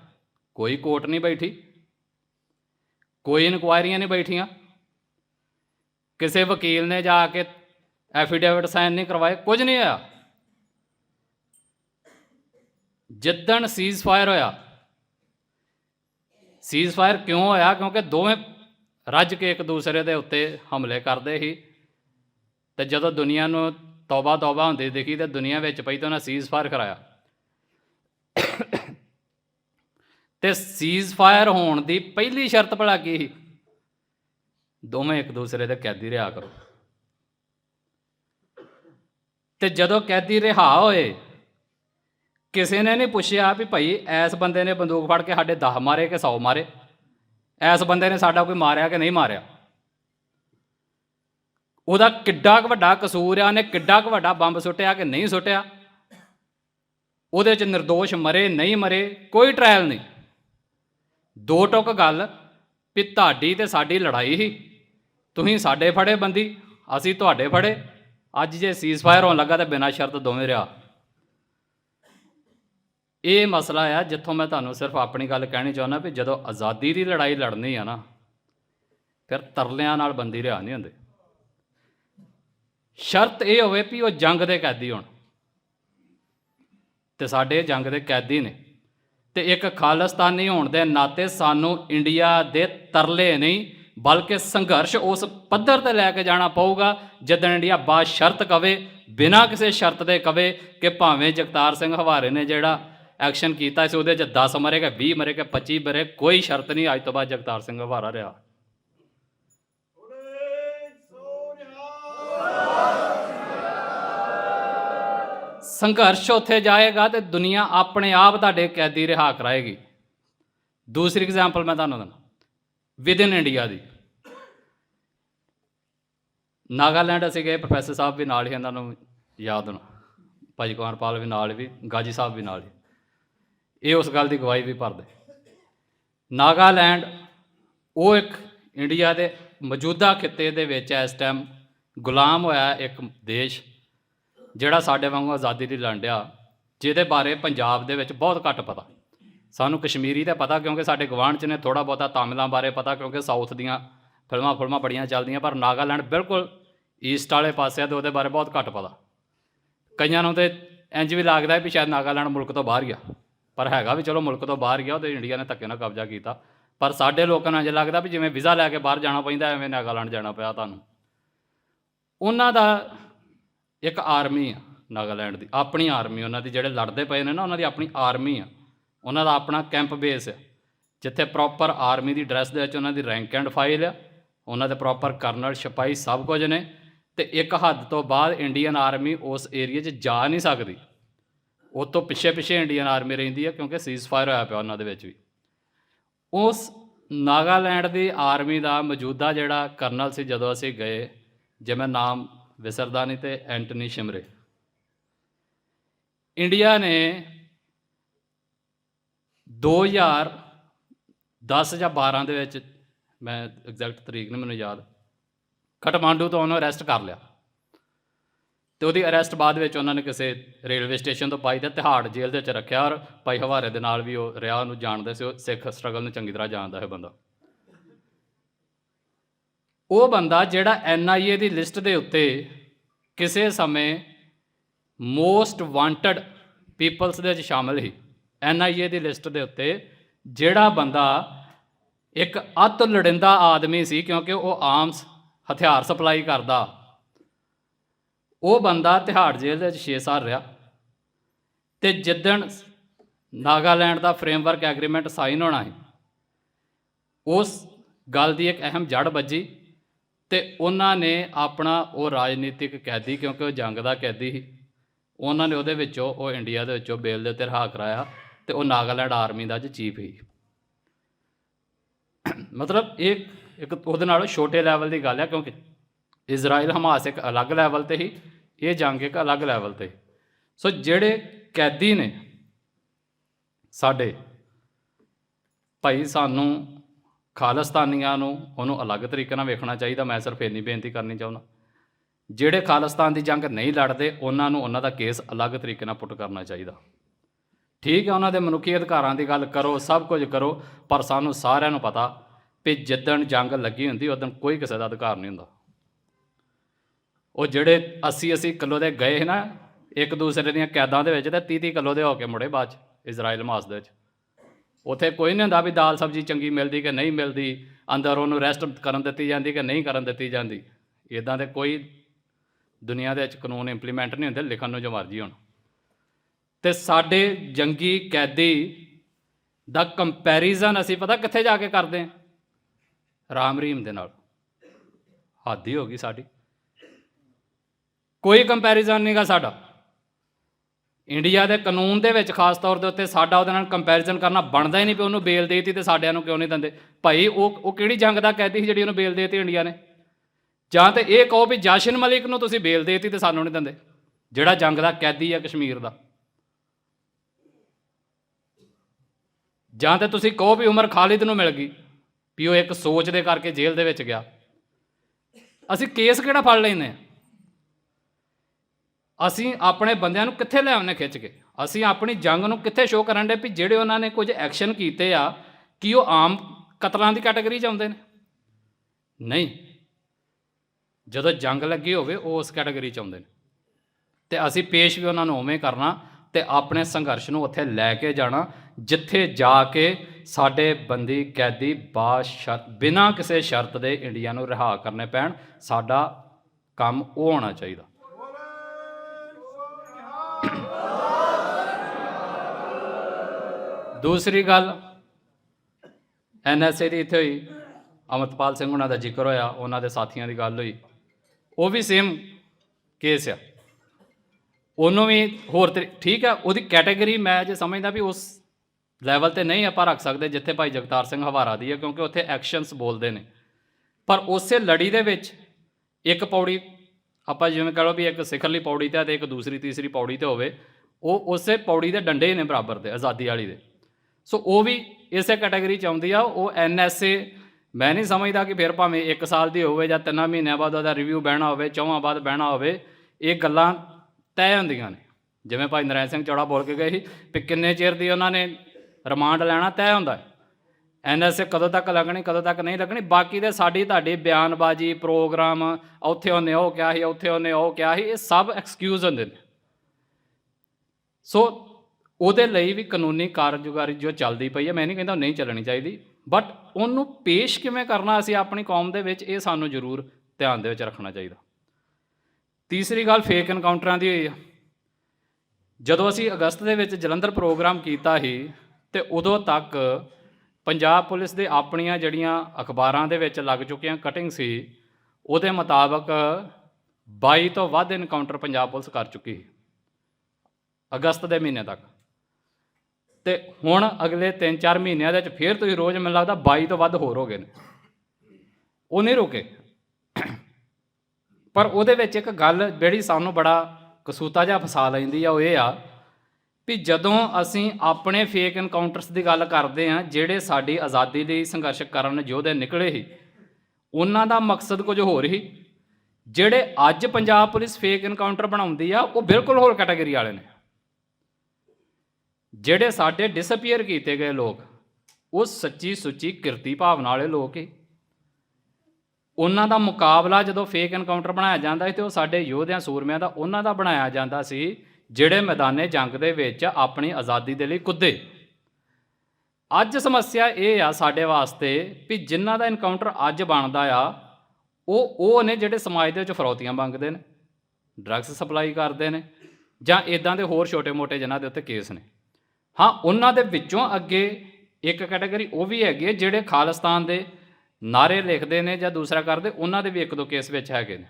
ਕੋਈ ਕੋਰਟ ਨਹੀਂ ਬੈਠੀ। ਕੋਈ ਇਨਕੁਆਇਰੀਆਂ ਨਹੀਂ ਬੈਠੀਆਂ। ਕਿਸੇ ਵਕੀਲ ਨੇ ਜਾ ਕੇ ਐਫੀਡੇਵਿਟ ਸਾਈਨ ਨਹੀਂ ਕਰਵਾਏ। ਕੁਝ ਨਹੀਂ ਹੋਇਆ। ਜਿੱਦਣ ਸੀਜ਼ ਫਾਇਰ ਹੋਇਆ ਸੀਜ਼ ਫਾਇਰ ਕਿਉਂ ਹੋਇਆ? ਕਿਉਂਕਿ ਦੋਵੇਂ ਰੱਜ ਕੇ ਇੱਕ ਦੂਸਰੇ ਦੇ ਉੱਤੇ ਹਮਲੇ ਕਰਦੇ ਸੀ। ਤੇ ਜਦੋਂ ਦੁਨੀਆ ਨੂੰ ਤੌਬਾ ਤੌਬਾ ਹੁੰਦੀ ਦਿਖੀ ਤੇ ਦੁਨੀਆ ਵਿੱਚ ਪਈ ਤਾਂ ਉਹਨਾਂ ਸੀਜ਼ ਫਾਇਰ ਕਰਾਇਆ। ਤੇ ਸੀਜ਼ ਫਾਇਰ ਹੋਣ ਦੀ ਪਹਿਲੀ ਸ਼ਰਤ ਭਲਾ ਕੀ ਸੀ? ਦੋਵੇਂ ਇੱਕ ਦੂਸਰੇ ਦੇ ਕੈਦੀ ਰਿਹਾ ਕਰੋ। ਤੇ ਜਦੋਂ ਕੈਦੀ ਰਿਹਾ ਹੋਏ ਕਿਸੇ ਨੇ ਨਹੀਂ ਪੁੱਛਿਆ ਵੀ ਭਾਈ ਐਸ ਬੰਦੇ ਨੇ ਬੰਦੂਕ ਫੜ ਕੇ ਸਾਡੇ 10 ਮਾਰੇ ਕਿ 100 ਮਾਰੇ? ਐਸ ਬੰਦੇ ਨੇ ਸਾਡਾ ਕੋਈ ਮਾਰਿਆ ਕਿ ਨਹੀਂ ਮਾਰਿਆ? ਉਹਦਾ ਕਿੱਡਾ ਕੁ ਵੱਡਾ ਕਸੂਰ ਆ, ਉਹਨੇ ਕਿੱਡਾ ਕੁ ਵੱਡਾ ਬੰਬ ਸੁੱਟਿਆ ਕਿ ਨਹੀਂ ਸੁੱਟਿਆ? ਉਹਦੇ ਚ નિર્ਦੋਸ਼ ਮਰੇ, ਨਹੀਂ ਮਰੇ, ਕੋਈ ਟ੍ਰਾਇਲ ਨਹੀਂ। ਦੋ ਟੁਕ ਗੱਲ ਵੀ ਤੁਹਾਡੀ ਤੇ ਸਾਡੀ ਲੜਾਈ ਸੀ ਤੁਸੀਂ ਸਾਡੇ ਫੜੇ ਬੰਦੀ, ਅਸੀਂ ਤੁਹਾਡੇ ਫੜੇ। ਅੱਜ ਜੇ ਸੀਜ਼ਫਾਇਰ ਹੋਣ ਲੱਗਾ ਤਾਂ ਬਿਨਾਂ ਸ਼ਰਤ ਦੋਵੇਂ ਰਿਹਾ ਇਹ ਮਸਲਾ ਆ ਜਿੱਥੋਂ ਮੈਂ ਤੁਹਾਨੂੰ ਸਿਰਫ ਆਪਣੀ ਗੱਲ ਕਹਿਣੀ ਚਾਹੁੰਦਾ ਵੀ ਜਦੋਂ ਆਜ਼ਾਦੀ ਦੀ ਲੜਾਈ ਲੜਨੀ ਆ ਨਾ, ਫਿਰ ਤਰਲਿਆਂ ਨਾਲ ਬੰਦੀ ਰਿਹਾ ਨਹੀਂ ਹੁੰਦੇ। ਸ਼ਰਤ ਇਹ ਹੋਵੇ ਵੀ ਉਹ ਜੰਗ ਦੇ ਕੈਦੀ ਹੋਣ। ਤੇ ਸਾਡੇ ਜੰਗ ਦੇ ਕੈਦੀ ਨੇ। ਤੇ ਇੱਕ ਖਾਲਿਸਤਾਨੀ ਹੋਣ ਦੇ ਨਾਤੇ ਸਾਨੂੰ ਇੰਡੀਆ ਦੇ ਤਰਲੇ ਨਹੀਂ, ਬਲਕਿ ਸੰਘਰਸ਼ ਉਸ ਪੱਧਰ ਤੇ ਲੈ ਕੇ ਜਾਣਾ ਪਊਗਾ ਜਦੋਂ ਇੰਡੀਆ ਬਾ ਸ਼ਰਤ ਕਵੇ, ਬਿਨਾਂ ਕਿਸੇ ਸ਼ਰਤ ਦੇ ਕਵੇ ਕਿ ਭਾਵੇਂ ਜਗਤਾਰ ਸਿੰਘ ਹਵਾਰੇ ਨੇ ਜਿਹੜਾ ਐਕਸ਼ਨ ਕੀਤਾ ਸੀ, ਉਹਦੇ 'ਚ 10 ਮਰੇਗਾ 20 ਮਰੇਗਾ 25 ਮਰੇ ਕੋਈ ਸ਼ਰਤ ਨਹੀਂ, ਅੱਜ ਤੋਂ ਬਾਅਦ ਜਗਤਾਰ ਸਿੰਘ ਹਵਾਰਾ ਰਿਹਾ। ਸੰਘਰਸ਼ ਉੱਥੇ ਜਾਏਗਾ ਤੇ ਦੁਨੀਆ ਆਪਣੇ ਆਪ ਤੁਹਾਡੇ ਕੈਦੀ ਰਿਹਾ ਕਰਾਏਗੀ। ਦੂਸਰੀ ਐਗਜ਼ਾਮਪਲ ਮੈਂ ਤੁਹਾਨੂੰ ਦਿੰਦਾ। ਵਿਦਨ ਇੰਡੀਆ ਦੀ। ਨਾਗਾਲੈਂਡ ਅਸੀਂ ਗਏ ਪ੍ਰੋਫੈਸਰ ਸਾਹਿਬ ਵੀ ਨਾਲ ਹੀ, ਇਹਨਾਂ ਨੂੰ ਯਾਦ ਹੋਣਾ। ਭਾਜੀ ਕੁਮਾਰਪਾਲ ਵੀ ਨਾਲ ਵੀ ਗਾਜੀ ਸਾਹਿਬ ਵੀ ਨਾਲ ਹੀ। ਇਹ ਉਸ ਗੱਲ ਦੀ ਗਵਾਹੀ ਵੀ ਭਰਦੇ। ਨਾਗਾਲੈਂਡ, ਉਹ ਇੱਕ ਇੰਡੀਆ ਦੇ ਮੌਜੂਦਾ ਖਿੱਤੇ ਦੇ ਵਿੱਚ ਇਸ ਟਾਈਮ ਗੁਲਾਮ ਹੋਇਆ ਇੱਕ ਦੇਸ਼, ਜਿਹੜਾ ਸਾਡੇ ਵਾਂਗੂ ਆਜ਼ਾਦੀ ਦੀ ਲੰਡਿਆ ਜਿਹਦੇ ਬਾਰੇ ਪੰਜਾਬ ਦੇ ਵਿੱਚ ਬਹੁਤ ਘੱਟ ਪਤਾ। ਸਾਨੂੰ ਕਸ਼ਮੀਰੀ ਦਾ ਪਤਾ, ਕਿਉਂਕਿ ਸਾਡੇ ਗਵਾਂਢ ਚ ਨੇ ਥੋੜਾ ਬਹੁਤਾ ਤਾਮਿਲਾਂ ਬਾਰੇ ਪਤਾ, ਕਿਉਂਕਿ ਸਾਊਥ ਦੀਆਂ ਫਿਲਮਾਂ ਫਿਲਮਾਂ ਬੜੀਆਂ ਚੱਲਦੀਆਂ, ਪਰ ਨਾਗਾਲੈਂਡ ਬਿਲਕੁਲ ਈਸਟ ਵਾਲੇ ਪਾਸੇ ਆ ਤੇ ਉਹਦੇ ਬਾਰੇ ਬਹੁਤ ਘੱਟ ਪਤਾ। ਕਈਆਂ ਨੂੰ ਤੇ ਇੰਜ ਵੀ ਲੱਗਦਾ ਵੀ ਸ਼ਾਇਦ ਨਾਗਾਲੈਂਡ ਮੁਲਕ ਤੋਂ ਬਾਹਰ ਗਿਆ ਪਰ ਹੈਗਾ ਵੀ ਚਲੋ ਮੁਲਕ ਤੋਂ ਬਾਹਰ ਗਿਆ, ਉਹ ਤੇ ਇੰਡੀਆ ਨੇ ਧੱਕੇ ਨਾਲ ਕਬਜ਼ਾ ਕੀਤਾ। ਪਰ ਸਾਡੇ ਲੋਕਾਂ ਨੂੰ ਇੰਜ ਲੱਗਦਾ ਵੀ ਜਿਵੇਂ ਵੀਜ਼ਾ ਲੈ ਕੇ ਬਾਹਰ ਜਾਣਾ ਪੈਂਦਾ, ਐਵੇਂ ਨਾਗਾਲੈਂਡ ਜਾਣਾ ਪਿਆ ਤੁਹਾਨੂੰ। ਉਹਨਾਂ ਦਾ ਇੱਕ ਆਰਮੀ ਆ ਨਾਗਾਲੈਂਡ ਦੀ, ਆਪਣੀ ਆਰਮੀ, ਉਹਨਾਂ ਦੀ ਜਿਹੜੇ ਲੜਦੇ ਪਏ ਨੇ ਨਾ, ਉਹਨਾਂ ਦੀ ਆਪਣੀ ਆਰਮੀ ਆ। ਉਹਨਾਂ ਦਾ ਆਪਣਾ ਕੈਂਪ ਬੇਸ ਹੈ ਜਿੱਥੇ ਪ੍ਰੋਪਰ ਆਰਮੀ ਦੀ ਡਰੈਸ ਦੇ ਵਿੱਚ ਉਹਨਾਂ ਦੀ ਰੈਂਕ ਐਂਡ ਫਾਈਲ ਆ। ਉਹਨਾਂ ਦੇ ਪ੍ਰੋਪਰ ਕਰਨਲ, ਸਿਪਾਹੀ ਸਭ ਕੁਝ ਨੇ। ਤੇ ਇੱਕ ਹੱਦ ਤੋਂ ਬਾਅਦ ਇੰਡੀਅਨ ਆਰਮੀ ਉਸ ਏਰੀਆ 'ਚ ਜਾ ਨਹੀਂ ਸਕਦੀ। ਉਹ ਤੋਂ ਪਿੱਛੇ ਪਿੱਛੇ ਇੰਡੀਅਨ ਆਰਮੀ ਰਹਿੰਦੀ ਹੈ ਕਿਉਂਕਿ ਸੀਜ਼ ਫਾਇਰ ਹੋਇਆ ਪਿਆ ਉਹਨਾਂ ਦੇ ਵਿੱਚ ਵੀ। ਉਸ ਨਾਗਾਲੈਂਡ ਦੀ ਆਰਮੀ ਦਾ ਮੌਜੂਦਾ ਜਿਹੜਾ ਕਰਨਲ ਸੀ, ਜਦੋਂ ਅਸੀਂ ਗਏ, ਜਿਵੇਂ ਨਾਮ ਵਿਸਰਦਾ ਨਹੀਂ ਤੇ ਐਂਟਨੀ ਸ਼ਿਮਰੇ। ਇੰਡੀਆ ਨੇ 2010 ਜਾਂ 12 ਦੇ ਵਿੱਚ, ਮੈਂ ਐਗਜ਼ੈਕਟ ਤਰੀਕ ਨਹੀਂ ਮੈਨੂੰ ਯਾਦ ਕਟਮਾਂਡੂ ਤੋਂ ਉਹਨੂੰ ਅਰੈਸਟ ਕਰ ਲਿਆ। ਤੇ ਉਹਦੀ ਅਰੈਸਟ ਬਾਅਦ ਵਿੱਚ ਉਹਨਾਂ ਨੇ ਕਿਸੇ ਰੇਲਵੇ ਸਟੇਸ਼ਨ ਤੋਂ ਪਾਈ ਤੇ ਤਿਹਾੜ ਜੇਲ੍ਹ ਦੇ ਵਿੱਚ ਰੱਖਿਆ ਔਰ ਭਾਈ ਹਵਾਰੇ ਦੇ ਨਾਲ ਵੀ ਉਹ ਰਿਹਾ, ਉਹਨੂੰ ਜਾਣਦੇ ਸੀ, ਉਹ ਸਿੱਖ ਸਟਰਗਲ ਨੂੰ ਚੰਗੀ ਤਰ੍ਹਾਂ ਜਾਣਦਾ ਹੈ ਬੰਦਾ। ਉਹ ਬੰਦਾ ਜਿਹੜਾ ਐਨਆਈਏ ਦੀ ਲਿਸਟ ਦੇ ਉੱਤੇ ਕਿਸੇ ਸਮੇਂ ਮੋਸਟ ਵਾਂਟਡ ਪੀਪਲਸ ਦੇ ਵਿੱਚ ਸ਼ਾਮਲ ਸੀ। ਐਨਆਈਏ ਦੀ ਲਿਸਟ ਦੇ ਉੱਤੇ ਜਿਹੜਾ ਬੰਦਾ ਇੱਕ ਅਤ ਲੜਿੰਦਾ ਆਦਮੀ ਸੀ ਕਿਉਂਕਿ ਉਹ ਆਰਮਸ ਹਥਿਆਰ ਸਪਲਾਈ ਕਰਦਾ ਉਹ ਬੰਦਾ ਤਿਹਾੜ ਜੇਲ੍ਹ ਦੇ ਵਿੱਚ 6 ਸਾਲ ਰਿਹਾ ਤੇ ਜਿੱਦਣ ਨਾਗਾਲੈਂਡ ਦਾ ਫਰੇਮਵਰਕ ਐਗਰੀਮੈਂਟ ਸਾਈਨ ਹੋਣਾ ਹੈ ਉਸ ਗੱਲ ਦੀ ਇੱਕ ਅਹਿਮ ਜੜ ਵੱਜੀ ਤੇ ਉਹਨਾਂ ਨੇ ਆਪਣਾ ਉਹ ਰਾਜਨੀਤਿਕ ਕੈਦੀ, ਕਿਉਂਕਿ ਉਹ ਜੰਗ ਦਾ ਕੈਦੀ ਸੀ, ਉਹਨਾਂ ਨੇ ਉਹਦੇ ਵਿੱਚੋਂ ਉਹ ਇੰਡੀਆ ਦੇ ਵਿੱਚੋਂ ਬੇਲ ਦੇ ਉੱਤੇ ਰਿਹਾ ਕਰਾਇਆ ਤੇ ਉਹ ਨਾਗਾਲੈਂਡ ਆਰਮੀ ਦਾ ਅੱਜ ਚੀਫ ਸੀ। ਮਤਲਬ ਇਹ ਇੱਕ ਉਹਦੇ ਨਾਲੋਂ ਛੋਟੇ ਲੈਵਲ ਦੀ ਗੱਲ ਹੈ ਕਿਉਂਕਿ ਇਜ਼ਰਾਈਲ ਹਮਾਸ ਇੱਕ ਅਲੱਗ ਲੈਵਲ ਤੇ ਹੀ ਇਹ ਜੰਗ ਇੱਕ ਅਲੱਗ ਲੈਵਲ ਤੇ। ਸੋ ਜਿਹੜੇ ਕੈਦੀ ਨੇ ਸਾਡੇ, ਭਾਈ ਸਾਨੂੰ ਖਾਲਿਸਤਾਨੀਆਂ ਨੂੰ ਉਹਨੂੰ ਅਲੱਗ ਤਰੀਕੇ ਨਾਲ ਵੇਖਣਾ ਚਾਹੀਦਾ, ਮੈਂ ਸਿਰਫ ਇੰਨੀ ਬੇਨਤੀ ਕਰਨੀ ਚਾਹੁੰਦਾ। ਜਿਹੜੇ ਖਾਲਿਸਤਾਨ ਦੀ ਜੰਗ ਨਹੀਂ ਲੜਦੇ, ਉਹਨਾਂ ਨੂੰ ਉਹਨਾਂ ਦਾ ਕੇਸ ਅਲੱਗ ਤਰੀਕੇ ਨਾਲ ਪੁੱਟ ਕਰਨਾ ਚਾਹੀਦਾ। ਠੀਕ ਹੈ, ਉਹਨਾਂ ਦੇ ਮਨੁੱਖੀ ਅਧਿਕਾਰਾਂ ਦੀ ਗੱਲ ਕਰੋ, ਸਭ ਕੁਝ ਕਰੋ, ਪਰ ਸਾਨੂੰ ਸਾਰਿਆਂ ਨੂੰ ਪਤਾ ਵੀ ਜਿੱਦਣ ਜੰਗ ਲੱਗੀ ਹੁੰਦੀ ਉਦੋਂ ਕੋਈ ਕਿਸੇ ਦਾ ਅਧਿਕਾਰ ਨਹੀਂ ਹੁੰਦਾ। ਉਹ ਜਿਹੜੇ 80 80 ਕਿਲੋ ਦੇ ਗਏ ਸੀ ਨਾ, ਇੱਕ ਦੂਸਰੇ ਦੀਆਂ ਕੈਦਾਂ ਦੇ ਵਿੱਚ ਤੇ 30 30 ਕਿਲੋ ਦੇ ਹੋ ਕੇ ਮੁੜੇ ਬਾਅਦ ਚ, ਇਜ਼ਰਾਈਲ ਮਾਸ ਦੇ ਵਿੱਚ। ਉੱਥੇ ਕੋਈ ਨਹੀਂ ਹੁੰਦਾ ਵੀ ਦਾਲ ਸਬਜ਼ੀ ਚੰਗੀ ਮਿਲਦੀ ਕਿ ਨਹੀਂ ਮਿਲਦੀ, ਅੰਦਰ ਉਹਨੂੰ ਰੈਸਟ ਕਰਨ ਦਿੱਤੀ ਜਾਂਦੀ ਕਿ ਨਹੀਂ ਕਰਨ ਦਿੱਤੀ ਜਾਂਦੀ। ਇਦਾਂ ਦੇ ਕੋਈ ਦੁਨੀਆ ਦੇ ਵਿੱਚ ਕਾਨੂੰਨ ਇੰਪਲੀਮੈਂਟ ਨਹੀਂ ਹੁੰਦੇ, ਲਿਖਣ ਨੂੰ ਜੋ ਮਰਜ਼ੀ ਹੋਣ। ਤੇ ਸਾਡੇ ਜੰਗੀ ਕੈਦੀ ਦਾ ਕੰਪੈਰੀਜ਼ਨ ਅਸੀਂ ਪਤਾ ਕਿੱਥੇ ਜਾ ਕੇ ਕਰਦੇ ਹਾਂ? ਰਾਮ ਰਹੀਮ ਦੇ ਨਾਲ। ਹਾਦੀ ਹੋ ਗਈ ਸਾਡੀ। ਕੋਈ ਕੰਪੈਰੀਜ਼ਨ ਨਹੀਂਗਾ ਸਾਡਾ। ਇੰਡੀਆ ਦੇ ਕਾਨੂੰਨ ਦੇ ਵਿੱਚ ਖਾਸ ਤੌਰ ਦੇ ਉੱਤੇ ਸਾਡਾ ਉਹਦੇ ਨਾਲ ਕੰਪੈਰੀਜ਼ਨ ਕਰਨਾ ਬਣਦਾ ਹੀ ਨਹੀਂ ਵੀ ਉਹਨੂੰ ਬੇਲ ਦੇਤੀ ਤੇ ਸਾਡਿਆਂ ਨੂੰ ਕਿਉਂ ਨਹੀਂ ਦਿੰਦੇ? ਭਾਈ, ਉਹ ਉਹ ਕਿਹੜੀ ਜੰਗ ਦਾ ਕੈਦੀ ਸੀ ਜਿਹੜੀ ਉਹਨੂੰ ਬੇਲ ਦੇਤੀ ਇੰਡੀਆ ਨੇ? ਜਾਂ ਤੇ ਇਹ ਕਹੋ ਵੀ ਜਾਸ਼ਨ ਮਲਿਕ ਨੂੰ ਤੁਸੀਂ ਬੇਲ ਦੇਤੀ ਤੇ ਸਾਨੂੰ ਨਹੀਂ ਦਿੰਦੇ, ਜਿਹੜਾ ਜੰਗ ਦਾ ਕੈਦੀ ਆ ਕਸ਼ਮੀਰ ਦਾ। ਜਾਂ ਤੇ ਤੁਸੀਂ ਕਹੋ ਵੀ ਉਮਰ ਖਾਲਿਦ ਨੂੰ ਮਿਲ ਗਈ, ਵੀ ਉਹ ਇੱਕ ਸੋਚ ਦੇ ਕਰਕੇ ਜੇਲ੍ਹ ਦੇ ਵਿੱਚ ਗਿਆ। ਅਸੀਂ ਕੇਸ ਕਿਹੜਾ ਫੜ ਲੈਨੇ ਆ? ਅਸੀਂ ਆਪਣੇ ਬੰਦਿਆਂ ਨੂੰ ਕਿੱਥੇ ਲੈ ਆਉਣੇ ਖਿੱਚ ਕੇ? ਅਸੀਂ ਆਪਣੀ ਜੰਗ ਨੂੰ ਕਿੱਥੇ ਸ਼ੋਅ ਕਰਨ ਦੇ ਵੀ ਜਿਹੜੇ ਉਹਨਾਂ ਨੇ ਕੁਝ ਐਕਸ਼ਨ ਕੀਤੇ ਆ, ਕਿ ਉਹ ਆਮ ਕਤਲਾਂ ਦੀ ਕੈਟਾਗਰੀ 'ਚ ਆਉਂਦੇ ਨੇ? ਨਹੀਂ। ਜਦੋਂ ਜੰਗ ਲੱਗੀ ਹੋਵੇ, ਉਹ ਉਸ ਕੈਟਾਗਰੀ 'ਚ ਆਉਂਦੇ ਨੇ। ਤੇ ਅਸੀਂ ਪੇਸ਼ ਵੀ ਉਹਨਾਂ ਨੂੰ ਉਵੇਂ ਕਰਨਾ ਤੇ ਆਪਣੇ ਸੰਘਰਸ਼ ਨੂੰ ਉੱਥੇ ਲੈ ਕੇ ਜਾਣਾ, ਜਿੱਥੇ ਜਾ ਕੇ ਸਾਡੇ ਬੰਦੀ ਕੈਦੀ ਬਾਸ਼ਰਤ ਬਿਨਾਂ ਕਿਸੇ ਸ਼ਰਤ ਦੇ ਇੰਡੀਆ ਨੂੰ ਰਿਹਾ ਕਰਨੇ ਪੈਣ, ਸਾਡਾ ਕੰਮ ਉਹ ਹੋਣਾ ਚਾਹੀਦਾ। ਦੂਸਰੀ ਗੱਲ ਐਨਐਸਏ ਦੀ ਇੱਥੇ ਹੋਈ, ਅਮਰਤਪਾਲ ਸਿੰਘ ਉਹਨਾਂ ਦਾ ਜ਼ਿਕਰ ਹੋਇਆ, ਉਹਨਾਂ ਦੇ ਸਾਥੀਆਂ ਦੀ ਗੱਲ ਹੋਈ। ਉਹ ਵੀ ਸੇਮ ਕੇਸ ਆ। ਉਹਨੂੰ ਵੀ ਹੋਰ ਤਰੀ- ਠੀਕ ਹੈ ਉਹਦੀ ਕੈਟਾਗਰੀ ਮੈਂ ਜੇ ਸਮਝਦਾ ਵੀ ਉਸ ਲੈਵਲ ਤੇ ਨਹੀਂ ਆਪਾਂ ਰੱਖ ਸਕਦੇ ਜਿੱਥੇ ਭਾਈ ਜਗਤਾਰ ਸਿੰਘ ਹਵਾਰਾ ਦੀ ਹੈ ਕਿਉਂਕਿ ਉੱਥੇ ਐਕਸ਼ਨਸ ਬੋਲਦੇ ਨੇ। ਪਰ ਉਸੇ ਲੜੀ ਦੇ ਵਿੱਚ ਇੱਕ ਪੌੜੀ, ਆਪਾਂ ਜਿਵੇਂ ਕਹ ਲਓ ਵੀ ਇੱਕ ਸਿਖਰਲੀ ਪੌੜੀ ਤੇ ਆ ਤੇ ਇੱਕ ਦੂਸਰੀ ਤੀਸਰੀ ਪੌੜੀ ਤੇ ਹੋਵੇ, ਉਹ ਉਸੇ ਪੌੜੀ ਦੇ ਡੰਡੇ ਨੇ ਬਰਾਬਰ ਦੇ, ਆਜ਼ਾਦੀ ਵਾਲੀ ਦੇ। ਸੋ ਉਹ ਵੀ ਇਸੇ ਕੈਟਾਗਰੀ ਚ ਆਉਂਦੀ ਆ, ਉਹ ਐਨਐਸਏ ਮੈਂ ਨਹੀਂ ਸਮਝਦਾ ਕਿ ਫਿਰ ਭਾਵੇਂ 1 ਸਾਲ ਦੀ ਹੋਵੇ ਜਾਂ 3 ਮਹੀਨਿਆਂ ਬਾਅਦ ਉਹਦਾ ਰਿਵਿਊ ਬਹਿਣਾ ਹੋਵੇ, ਚੌਵਾਂ ਬਾਅਦ ਬਹਿਣਾ ਹੋਵੇ, ਇਹ ਗੱਲਾਂ ਤੈਅ ਹੁੰਦੀਆਂ ਨੇ। ਜਿਵੇਂ ਭਾਈ ਨਰੈਣ ਸਿੰਘ ਚੌੜਾ ਬੋਲ ਕੇ ਗਏ ਸੀ ਕਿ ਕਿੰਨੇ ਚਿਰ ਦੀ ਉਹਨਾਂ ਨੇ ਰਿਮਾਂਡ ਲੈਣਾ, ਤੈਅ ਹੁੰਦਾ ਹੈ। ਐਨਐਸਏ ਕਦੋਂ ਤੱਕ ਲੱਗਣੀ, ਕਦੋਂ ਤੱਕ ਨਹੀਂ ਲੱਗਣੀ, ਬਾਕੀ ਦੇ ਸਾਡੀ ਤੁਹਾਡੀ ਬਿਆਨਬਾਜ਼ੀ, ਪ੍ਰੋਗਰਾਮ, ਉੱਥੇ ਉਹਨੇ ਉਹ ਕਿਹਾ ਸੀ, ਉੱਥੇ ਉਹਨੇ ਉਹ ਕਿਹਾ ਸੀ, ਇਹ ਸਭ ਐਕਸਕਿਊਜ਼ ਹੁੰਦੇ ਨੇ। ਸੋ ਉਹਦੇ ਲਈ ਵੀ ਕਾਨੂੰਨੀ ਕਾਰਜਕਾਰੀ ਜੋ ਚੱਲਦੀ ਪਈ ਹੈ, ਮੈਂ ਨਹੀਂ ਕਹਿੰਦਾ ਉਹ ਨਹੀਂ ਚੱਲਣੀ ਚਾਹੀਦੀ ਬਟ ਉਹਨੂੰ ਪੇਸ਼ ਕਿਵੇਂ ਕਰਨਾ ਅਸੀਂ ਆਪਣੀ ਕੌਮ ਦੇ ਵਿੱਚ, ਇਹ ਸਾਨੂੰ ਜ਼ਰੂਰ ਧਿਆਨ ਦੇ ਵਿੱਚ ਰੱਖਣਾ ਚਾਹੀਦਾ। ਤੀਸਰੀ ਗੱਲ ਫੇਕ ਐਨਕਾਊਂਟਰਾਂ ਦੀ ਹੋਈ ਆ। ਜਦੋਂ ਅਸੀਂ ਅਗਸਤ ਦੇ ਵਿੱਚ ਜਲੰਧਰ ਪ੍ਰੋਗਰਾਮ ਕੀਤਾ ਸੀ, ਤੇ ਉਦੋਂ ਤੱਕ ਪੰਜਾਬ ਪੁਲਿਸ ਦੇ ਆਪਣੀਆਂ ਜਿਹੜੀਆਂ ਅਖਬਾਰਾਂ ਦੇ ਵਿੱਚ ਲੱਗ ਚੁੱਕੀਆਂ ਕਟਿੰਗ ਸੀ, ਉਹਦੇ ਮੁਤਾਬਕ 22 ਤੋਂ ਵੱਧ ਐਨਕਾਊਂਟਰ ਪੰਜਾਬ ਪੁਲਿਸ ਕਰ ਚੁੱਕੀ ਸੀ, ਅਗਸਤ ਦੇ ਮਹੀਨੇ ਤੱਕ। ਤੇ ਹੁਣ ਅਗਲੇ 3-4 ਮਹੀਨਿਆਂ ਦੇ ਵਿੱਚ ਫੇਰ ਤੁਸੀਂ ਰੋਜ਼ ਮੈਨੂੰ ਲੱਗਦਾ 22 ਤੋਂ ਵੱਧ ਹੋਰ ਹੋ ਗਏ ਨੇ। ਉਹ ਨਹੀਂ ਰੁਕੇ। ਪਰ ਉਹਦੇ ਵਿੱਚ ਇੱਕ ਗੱਲ ਜਿਹੜੀ ਸਾਨੂੰ ਬੜਾ ਕਸੂਤਾ ਜਿਹਾ ਫਸਾ ਲੈਂਦੀ ਆ, ਉਹ ਇਹ ਆ ਵੀ ਜਦੋਂ ਅਸੀਂ ਆਪਣੇ ਫੇਕ ਐਨਕਾਊਂਟਰਸ ਦੀ ਗੱਲ ਕਰਦੇ ਆ ਜਿਹੜੇ ਸਾਡੀ ਆਜ਼ਾਦੀ ਲਈ ਸੰਘਰਸ਼ ਕਰਨ ਯੋਧੇ ਨਿਕਲੇ ਸੀ, ਉਹਨਾਂ ਦਾ ਮਕਸਦ ਕੁਝ ਹੋਰ ਹੀ ਜਿਹੜੇ ਅੱਜ ਪੰਜਾਬ ਪੁਲਿਸ ਫੇਕ ਐਨਕਾਊਂਟਰ ਬਣਾਉਂਦੀ ਆ, ਉਹ ਬਿਲਕੁਲ ਹੋਰ ਕੈਟਾਗਰੀ ਵਾਲੇ ਨੇ। ਜਿਹੜੇ ਸਾਡੇ ਡਿਸਅਪੀਅਰ ਕੀਤੇ ਗਏ ਲੋਕ, ਉਹ ਸੱਚੀ ਸੁੱਚੀ ਕਿਰਤੀ ਭਾਵਨਾ ਵਾਲੇ ਲੋਕ ਹੀ ਉਹਨਾਂ ਦਾ ਮੁਕਾਬਲਾ ਜਦੋਂ ਫੇਕ ਐਨਕਾਊਂਟਰ ਬਣਾਇਆ ਜਾਂਦਾ ਸੀ ਤੇ ਉਹ ਸਾਡੇ ਯੋਧਿਆਂ, ਸੂਰਮਿਆਂ ਦਾ ਉਹਨਾਂ ਦਾ ਬਣਾਇਆ ਜਾਂਦਾ ਸੀ, ਜਿਹੜੇ ਮੈਦਾਨੇ ਜੰਗ ਦੇ ਵਿੱਚ ਆਪਣੀ ਆਜ਼ਾਦੀ ਦੇ ਲਈ ਕੁੱਦੇ। ਅੱਜ ਸਮੱਸਿਆ ਇਹ ਆ ਸਾਡੇ ਵਾਸਤੇ ਵੀ ਜਿਨ੍ਹਾਂ ਦਾ ਐਨਕਾਊਂਟਰ ਅੱਜ ਬਣਦਾ ਆ, ਉਹ ਉਹ ਨੇ ਜਿਹੜੇ ਸਮਾਜ ਦੇ ਵਿੱਚ ਫਰੌਤੀਆਂ ਮੰਗਦੇ ਨੇ ਡਰੱਗਸ ਸਪਲਾਈ ਕਰਦੇ ਨੇ, ਜਾਂ ਇਦਾਂ ਦੇ ਹੋਰ ਛੋਟੇ-ਮੋਟੇ ਜਿਨ੍ਹਾਂ ਦੇ ਉੱਤੇ ਕੇਸ ਨੇ। ਹਾਂ, ਉਹਨਾਂ ਦੇ ਵਿੱਚੋਂ ਅੱਗੇ ਇੱਕ ਕੈਟਾਗਰੀ ਉਹ ਵੀ ਹੈਗੀ ਹੈ ਜਿਹੜੇ ਖਾਲਿਸਤਾਨ ਦੇ ਨਾਰੇ ਲਿਖਦੇ ਨੇ ਜਾਂ ਦੂਸਰਾ ਕਰਦੇ, ਉਹਨਾਂ ਦੇ ਵੀ ਇੱਕ ਦੋ ਕੇਸ ਵਿੱਚ ਹੈਗੇ ਨੇ।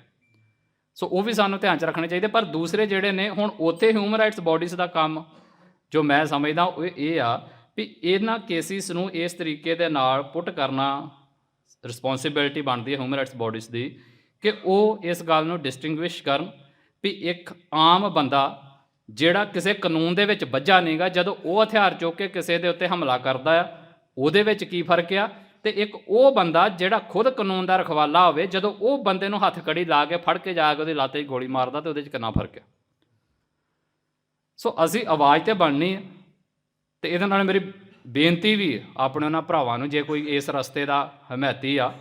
ਸੋ ਉਹ ਵੀ ਸਾਨੂੰ ਧਿਆਨ 'ਚ ਰੱਖਣੇ ਚਾਹੀਦੇ, ਪਰ ਦੂਸਰੇ ਜਿਹੜੇ ਨੇ, ਹੁਣ ਉੱਥੇ ਹਿਊਮਨ ਰਾਈਟਸ ਬਾਡੀਜ਼ ਦਾ ਕੰਮ ਜੋ ਮੈਂ ਸਮਝਦਾ, ਉਹ ਇਹ ਆ ਵੀ ਇਹਨਾਂ ਕੇਸਿਸ ਨੂੰ ਇਸ ਤਰੀਕੇ ਦੇ ਨਾਲ ਪੁੱਟ ਕਰਨਾ ਰਿਸਪੌਂਸਿਬਿਲਟੀ ਬਣਦੀ ਹੈ ਹਿਊਮਨ ਰਾਈਟਸ ਬਾਡੀਜ਼ ਦੀ, ਕਿ ਉਹ ਇਸ ਗੱਲ ਨੂੰ ਡਿਸਟਿੰਗੁਇਸ਼ ਕਰਨ ਵੀ ਇੱਕ ਆਮ ਬੰਦਾ ਜਿਹੜਾ ਕਿਸੇ ਕਾਨੂੰਨ ਦੇ ਵਿੱਚ ਵੱਜਾ ਨਹੀਂਗਾ, ਜਦੋਂ ਉਹ ਹਥਿਆਰ ਚੁੱਕ ਕੇ ਕਿਸੇ ਦੇ ਉੱਤੇ ਹਮਲਾ ਕਰਦਾ ਆ, ਉਹਦੇ ਵਿੱਚ ਕੀ ਫ਼ਰਕ ਆ? ਤੇ ਇੱਕ ਉਹ ਬੰਦਾ ਜਿਹੜਾ ਖੁਦ ਕਾਨੂੰਨ ਦਾ ਰਖਵਾਲਾ ਹੋਵੇ, ਜਦੋਂ ਉਹ ਬੰਦੇ ਨੂੰ ਹੱਥ ਕੜੀ ਲਾ ਕੇ ਫੜ ਕੇ ਜਾ ਕੇ ਉਹਦੀ ਲੱਤ 'ਚ ਗੋਲੀ ਮਾਰਦਾ, ਤੇ ਉਹਦੇ 'ਚ ਕਿੰਨਾ ਫ਼ਰਕ ਆ? ਸੋ ਅਸੀਂ ਆਵਾਜ਼ ਤੇ ਬਣਨੀ ਹੈ ਤੇ ਇਹਦੇ ਨਾਲ ਮੇਰੀ ਬੇਨਤੀ ਵੀ ਆਪਣੇ ਉਹਨਾਂ ਭਰਾਵਾਂ ਨੂੰ, ਜੇ ਕੋਈ ਇਸ ਰਸਤੇ ਦਾ ਹਮਾਇਤੀ ਆ,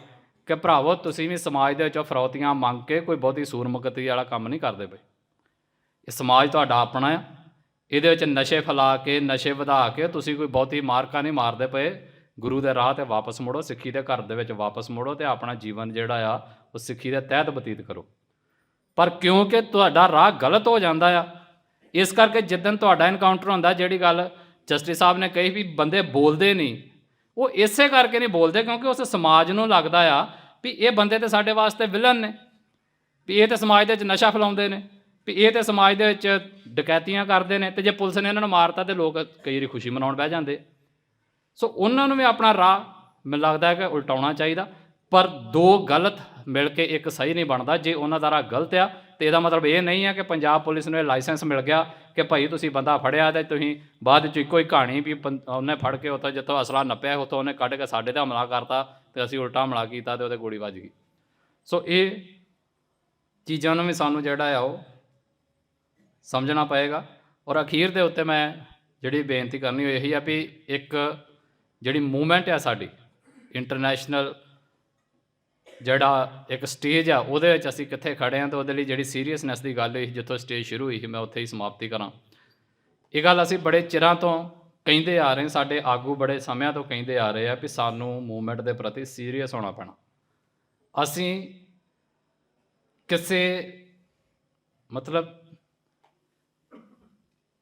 ਕਿ ਭਰਾਵੋ, ਤੁਸੀਂ ਵੀ ਸਮਾਜ ਦੇ ਵਿੱਚੋਂ ਫਰੌਤੀਆਂ ਮੰਗ ਕੇ ਕੋਈ ਬਹੁਤੀ ਸੂਰਮਗਤੀ ਵਾਲਾ ਕੰਮ ਨਹੀਂ ਕਰਦੇ ਪਏ ਇਹ ਸਮਾਜ ਤੁਹਾਡਾ ਆਪਣਾ ਆ। ਇਹਦੇ ਵਿੱਚ ਨਸ਼ੇ ਫੈਲਾ ਕੇ, ਨਸ਼ੇ ਵਧਾ ਕੇ ਤੁਸੀਂ ਕੋਈ ਬਹੁਤੀ ਮਾਰਕਾ ਨਹੀਂ ਮਾਰਦੇ ਪਏ। ਗੁਰੂ ਦੇ ਰਾਹ ਤੇ ਵਾਪਸ ਮੁੜੋ, ਸਿੱਖੀ ਦੇ ਘਰ ਦੇ ਵਿੱਚ ਵਾਪਸ ਮੁੜੋ ਤੇ ਆਪਣਾ ਜੀਵਨ ਜਿਹੜਾ ਆ, ਉਹ ਸਿੱਖੀ ਦੇ ਤਹਿਤ ਬਤੀਤ ਕਰੋ। ਪਰ ਕਿਉਂਕਿ ਤੁਹਾਡਾ ਰਾਹ ਗਲਤ ਹੋ ਜਾਂਦਾ ਆ, ਇਸ ਕਰਕੇ ਜਿੱਦਨ ਤੁਹਾਡਾ ਐਨਕਾਊਂਟਰ ਹੁੰਦਾ, ਜਿਹੜੀ ਗੱਲ ਜਸਟਿਸ ਸਾਹਿਬ ਨੇ ਕਹੀ ਵੀ ਬੰਦੇ ਬੋਲਦੇ ਨਹੀਂ, ਉਹ ਇਸੇ ਕਰਕੇ ਨਹੀਂ ਬੋਲਦੇ ਕਿਉਂਕਿ ਉਸ ਸਮਾਜ ਨੂੰ ਲੱਗਦਾ ਆ ਵੀ ਇਹ ਬੰਦੇ ਤੇ ਸਾਡੇ ਵਾਸਤੇ ਵਿਲਨ ਨੇ, ਵੀ ਇਹ ਤੇ ਸਮਾਜ ਦੇ ਵਿੱਚ ਨਸ਼ਾ ਫੈਲਾਉਂਦੇ ਨੇ। ਵੀ ਇਹ ਤੇ ਸਮਾਜ ਦੇ ਵਿੱਚ ਡਕੈਤੀਆਂ ਕਰਦੇ ਨੇ ਤੇ ਜੇ ਪੁਲਿਸ ਨੇ ਇਹਨਾਂ ਨੂੰ ਮਾਰਤਾ ਤੇ ਲੋਕ ਕਈ ਵਾਰੀ ਖੁਸ਼ੀ ਮਨਾਉਣ ਬਹਿ ਜਾਂਦੇ। ਸੋ ਉਹਨਾਂ ਨੂੰ ਵੀ ਆਪਣਾ ਰਾਹ ਮੈਨੂੰ ਲੱਗਦਾ ਹੈ ਕਿ ਉਲਟਾਉਣਾ ਚਾਹੀਦਾ, ਪਰ ਦੋ ਗਲਤ ਮਿਲ ਕੇ ਇੱਕ ਸਹੀ ਨਹੀਂ ਬਣਦਾ। ਜੇ ਉਹਨਾਂ ਦਾ ਰਾਹ ਗਲਤ ਆ ਤੇ ਇਹਦਾ ਮਤਲਬ ਇਹ ਨਹੀਂ ਹੈ ਕਿ ਪੰਜਾਬ ਪੁਲਿਸ ਨੂੰ ਇਹ ਲਾਇਸੈਂਸ ਮਿਲ ਗਿਆ ਕਿ ਭਾਈ ਤੁਸੀਂ ਬੰਦਾ ਫੜਿਆ ਤੇ ਤੁਸੀਂ ਬਾਅਦ ਵਿੱਚ ਇੱਕੋ ਹੀ ਕਹਾਣੀ ਵੀ ਬੰ- ਉਹਨੇ ਫੜ ਕੇ ਉੱਥੋਂ ਜਿੱਥੋਂ ਅਸਲਾ ਨੱਪਿਆ ਉੱਥੋਂ ਉਹਨੇ ਕੱਢ ਕੇ ਸਾਡੇ ਤੇ ਹਮਲਾ ਕਰਤਾ ਤੇ ਅਸੀਂ ਉਲਟਾ ਹਮਲਾ ਕੀਤਾ ਤੇ ਉਹਦੇ ਗੋਲੀ ਵੱਜ ਗਈ। ਸੋ ਇਹ ਚੀਜ਼ਾਂ ਨੂੰ ਵੀ ਸਾਨੂੰ ਜਿਹੜਾ ਆ ਉਹ ਸਮਝਣਾ ਪਏਗਾ। ਔਰ ਅਖੀਰ ਦੇ ਉੱਤੇ ਮੈਂ ਜਿਹੜੀ ਬੇਨਤੀ ਕਰਨੀ ਉਹ ਇਹੀ ਆ ਵੀ ਇੱਕ ਜਿਹੜੀ ਮੂਵਮੈਂਟ ਆ ਸਾਡੀ ਇੰਟਰਨੈਸ਼ਨਲ ਜਿਹੜਾ ਇੱਕ ਸਟੇਜ ਆ, ਉਹਦੇ ਵਿੱਚ ਅਸੀਂ ਕਿੱਥੇ ਖੜੇ ਆ ਤੇ ਉਹਦੇ ਲਈ ਜਿਹੜੀ ਸੀਰੀਅਸਨੈਸ ਦੀ ਗੱਲ ਹੋਈ ਜਿੱਥੋਂ ਸਟੇਜ ਸ਼ੁਰੂ ਹੋਈ ਸੀ, ਮੈਂ ਉੱਥੇ ਹੀ ਸਮਾਪਤੀ ਕਰਾਂ। ਇਹ ਗੱਲ ਅਸੀਂ ਬੜੇ ਚਿਰਾਂ ਤੋਂ ਕਹਿੰਦੇ ਆ ਰਹੇ ਸਾਡੇ ਆਗੂ ਬੜੇ ਸਮਿਆਂ ਤੋਂ ਕਹਿੰਦੇ ਆ ਰਹੇ ਆ ਵੀ ਸਾਨੂੰ ਮੂਵਮੈਂਟ ਦੇ ਪ੍ਰਤੀ ਸੀਰੀਅਸ ਹੋਣਾ ਪੈਣਾ। ਅਸੀਂ ਕਿਸੇ ਮਤਲਬ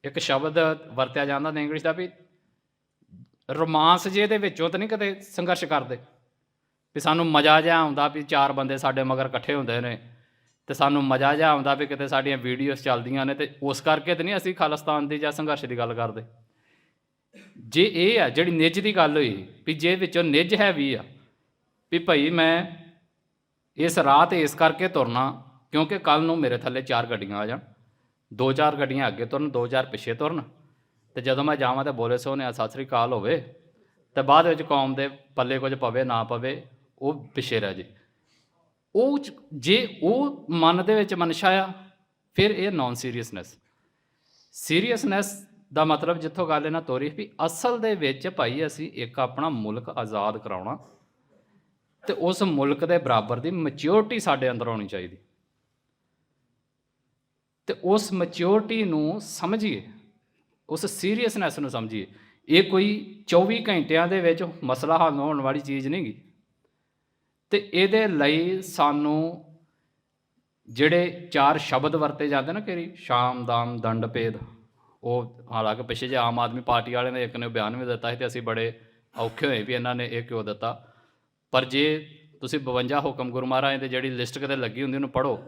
ਇੱਕ ਸ਼ਬਦ ਵਰਤਿਆ ਜਾਂਦਾ ਨੇ ਇੰਗਲਿਸ਼ ਦਾ ਵੀ, ਰੋਮਾਂਸ ਜੇ ਦੇ ਵਿੱਚੋਂ ਤਾਂ ਨਹੀਂ ਕਦੇ ਸੰਘਰਸ਼ ਕਰਦੇ। ਵੀ ਸਾਨੂੰ ਮਜ਼ਾ ਜਿਹਾ ਆਉਂਦਾ ਵੀ ਚਾਰ ਬੰਦੇ ਸਾਡੇ ਮਗਰ ਇਕੱਠੇ ਹੁੰਦੇ ਨੇ ਤੇ ਸਾਨੂੰ ਮਜ਼ਾ ਜਿਹਾ ਆਉਂਦਾ ਵੀ ਕਿਤੇ ਸਾਡੀਆਂ ਵੀਡੀਓਜ਼ ਚੱਲਦੀਆਂ ਨੇ ਤੇ ਉਸ ਕਰਕੇ ਤੇ ਨਹੀਂ ਅਸੀਂ ਖਾਲਿਸਤਾਨ ਦੀ ਜਾਂ ਸੰਘਰਸ਼ ਦੀ ਗੱਲ ਕਰਦੇ। ਜੇ ਇਹ ਆ, ਜਿਹੜੀ ਨਿੱਜ ਦੀ ਗੱਲ ਹੋਈ, ਵੀ ਜੇ ਵਿੱਚੋਂ ਨਿੱਜ ਹੈ ਵੀ ਆ, ਵੀ ਭਾਈ ਮੈਂ ਇਸ ਰਾਹ ਤੇ ਇਸ ਕਰਕੇ ਤੁਰਨਾ ਕਿਉਂਕਿ ਕੱਲ ਨੂੰ ਮੇਰੇ ਥੱਲੇ ਚਾਰ ਗੱਡੀਆਂ ਆ ਜਾਣ। ਦੋ ਚਾਰ ਗੱਡੀਆਂ ਅੱਗੇ ਤੁਰਨ, ਦੋ ਚਾਰ ਪਿੱਛੇ ਤੁਰਨ। ਤੇ ਜਦੋਂ ਮੈਂ ਜਾਵਾਂ ਤੇ ਬੋਲੇ ਸੋਹਣਿਆ ਸਤਿ ਸ੍ਰੀ ਅਕਾਲ ਹੋਵੇ। ਤੇ ਬਾਅਦ ਵਿੱਚ ਕੌਮ ਦੇ ਪੱਲੇ ਕੁਝ ਪਵੇ, ਨਾ ਪਵੇ, ਉਹ ਪਿੱਛੇ ਰਹਿ ਜੇ। ਉਹ ਜੇ ਉਹ ਮਨ ਦੇ ਵਿੱਚ ਮਨਸ਼ਾ ਆ, ਫਿਰ ਇਹ ਨਾਨ ਸੀਰੀਅਸਨੈਸ ਸੀਰੀਅਸਨੈਸ ਦਾ ਮਤਲਬ ਜਿੱਥੋਂ ਗੱਲ ਇਹਨਾਂ ਤੋਰੀ ਵੀ ਅਸਲ ਦੇ ਵਿੱਚ ਭਾਈ ਅਸੀਂ ਇੱਕ ਆਪਣਾ ਮੁਲਕ ਆਜ਼ਾਦ ਕਰਾਉਣਾ। ਤੇ ਉਸ ਮੁਲਕ ਦੇ ਬਰਾਬਰ ਦੀ ਮੈਚਿਓਰਟੀ ਸਾਡੇ ਅੰਦਰ ਹੋਣੀ ਚਾਹੀਦੀ। ਤੇ ਉਸ ਮੈਚਿਓਰਟੀ ਨੂੰ ਸਮਝੀਏ, ਉਸ ਸੀਰੀਅਸਨੈਸ ਨੂੰ ਸਮਝੀਏ। ਇਹ ਕੋਈ 24 ਘੰਟਿਆਂ ਦੇ ਵਿੱਚ ਮਸਲਾ ਹੱਲ ਹੋਣ ਵਾਲੀ ਚੀਜ਼ ਨਹੀਂ ਗੀ ਤੇ ਇਹਦੇ ਲਈ ਸਾਨੂੰ ਜਿਹੜੇ ਚਾਰ ਸ਼ਬਦ ਵਰਤੇ ਜਾਂਦੇ ਨਾ ਕਿ ਸ਼ਾਮ, ਦਾਮ, ਦੰਡ, ਭੇਦ, ਉਹ ਹਾਲਾਂਕਿ ਪਿੱਛੇ ਜੇ ਆਮ ਆਦਮੀ ਪਾਰਟੀ ਵਾਲਿਆਂ ਨੇ ਇੱਕ ਨੇ ਬਿਆਨ ਵੀ ਦਿੱਤਾ ਸੀ ਤੇ ਅਸੀਂ ਬੜੇ ਔਖੇ ਹੋਏ ਵੀ ਇਹਨਾਂ ਨੇ ਇਹ ਕਿਉਂ ਦਿੱਤਾ। ਪਰ ਜੇ ਤੁਸੀਂ 52 ਹੁਕਮ ਗੁਰੂ ਮਹਾਰਾਜ ਦੇ ਜਿਹੜੀ ਲਿਸਟ ਕਿਤੇ ਲੱਗੀ ਹੁੰਦੀ ਉਹਨੂੰ ਪੜੋ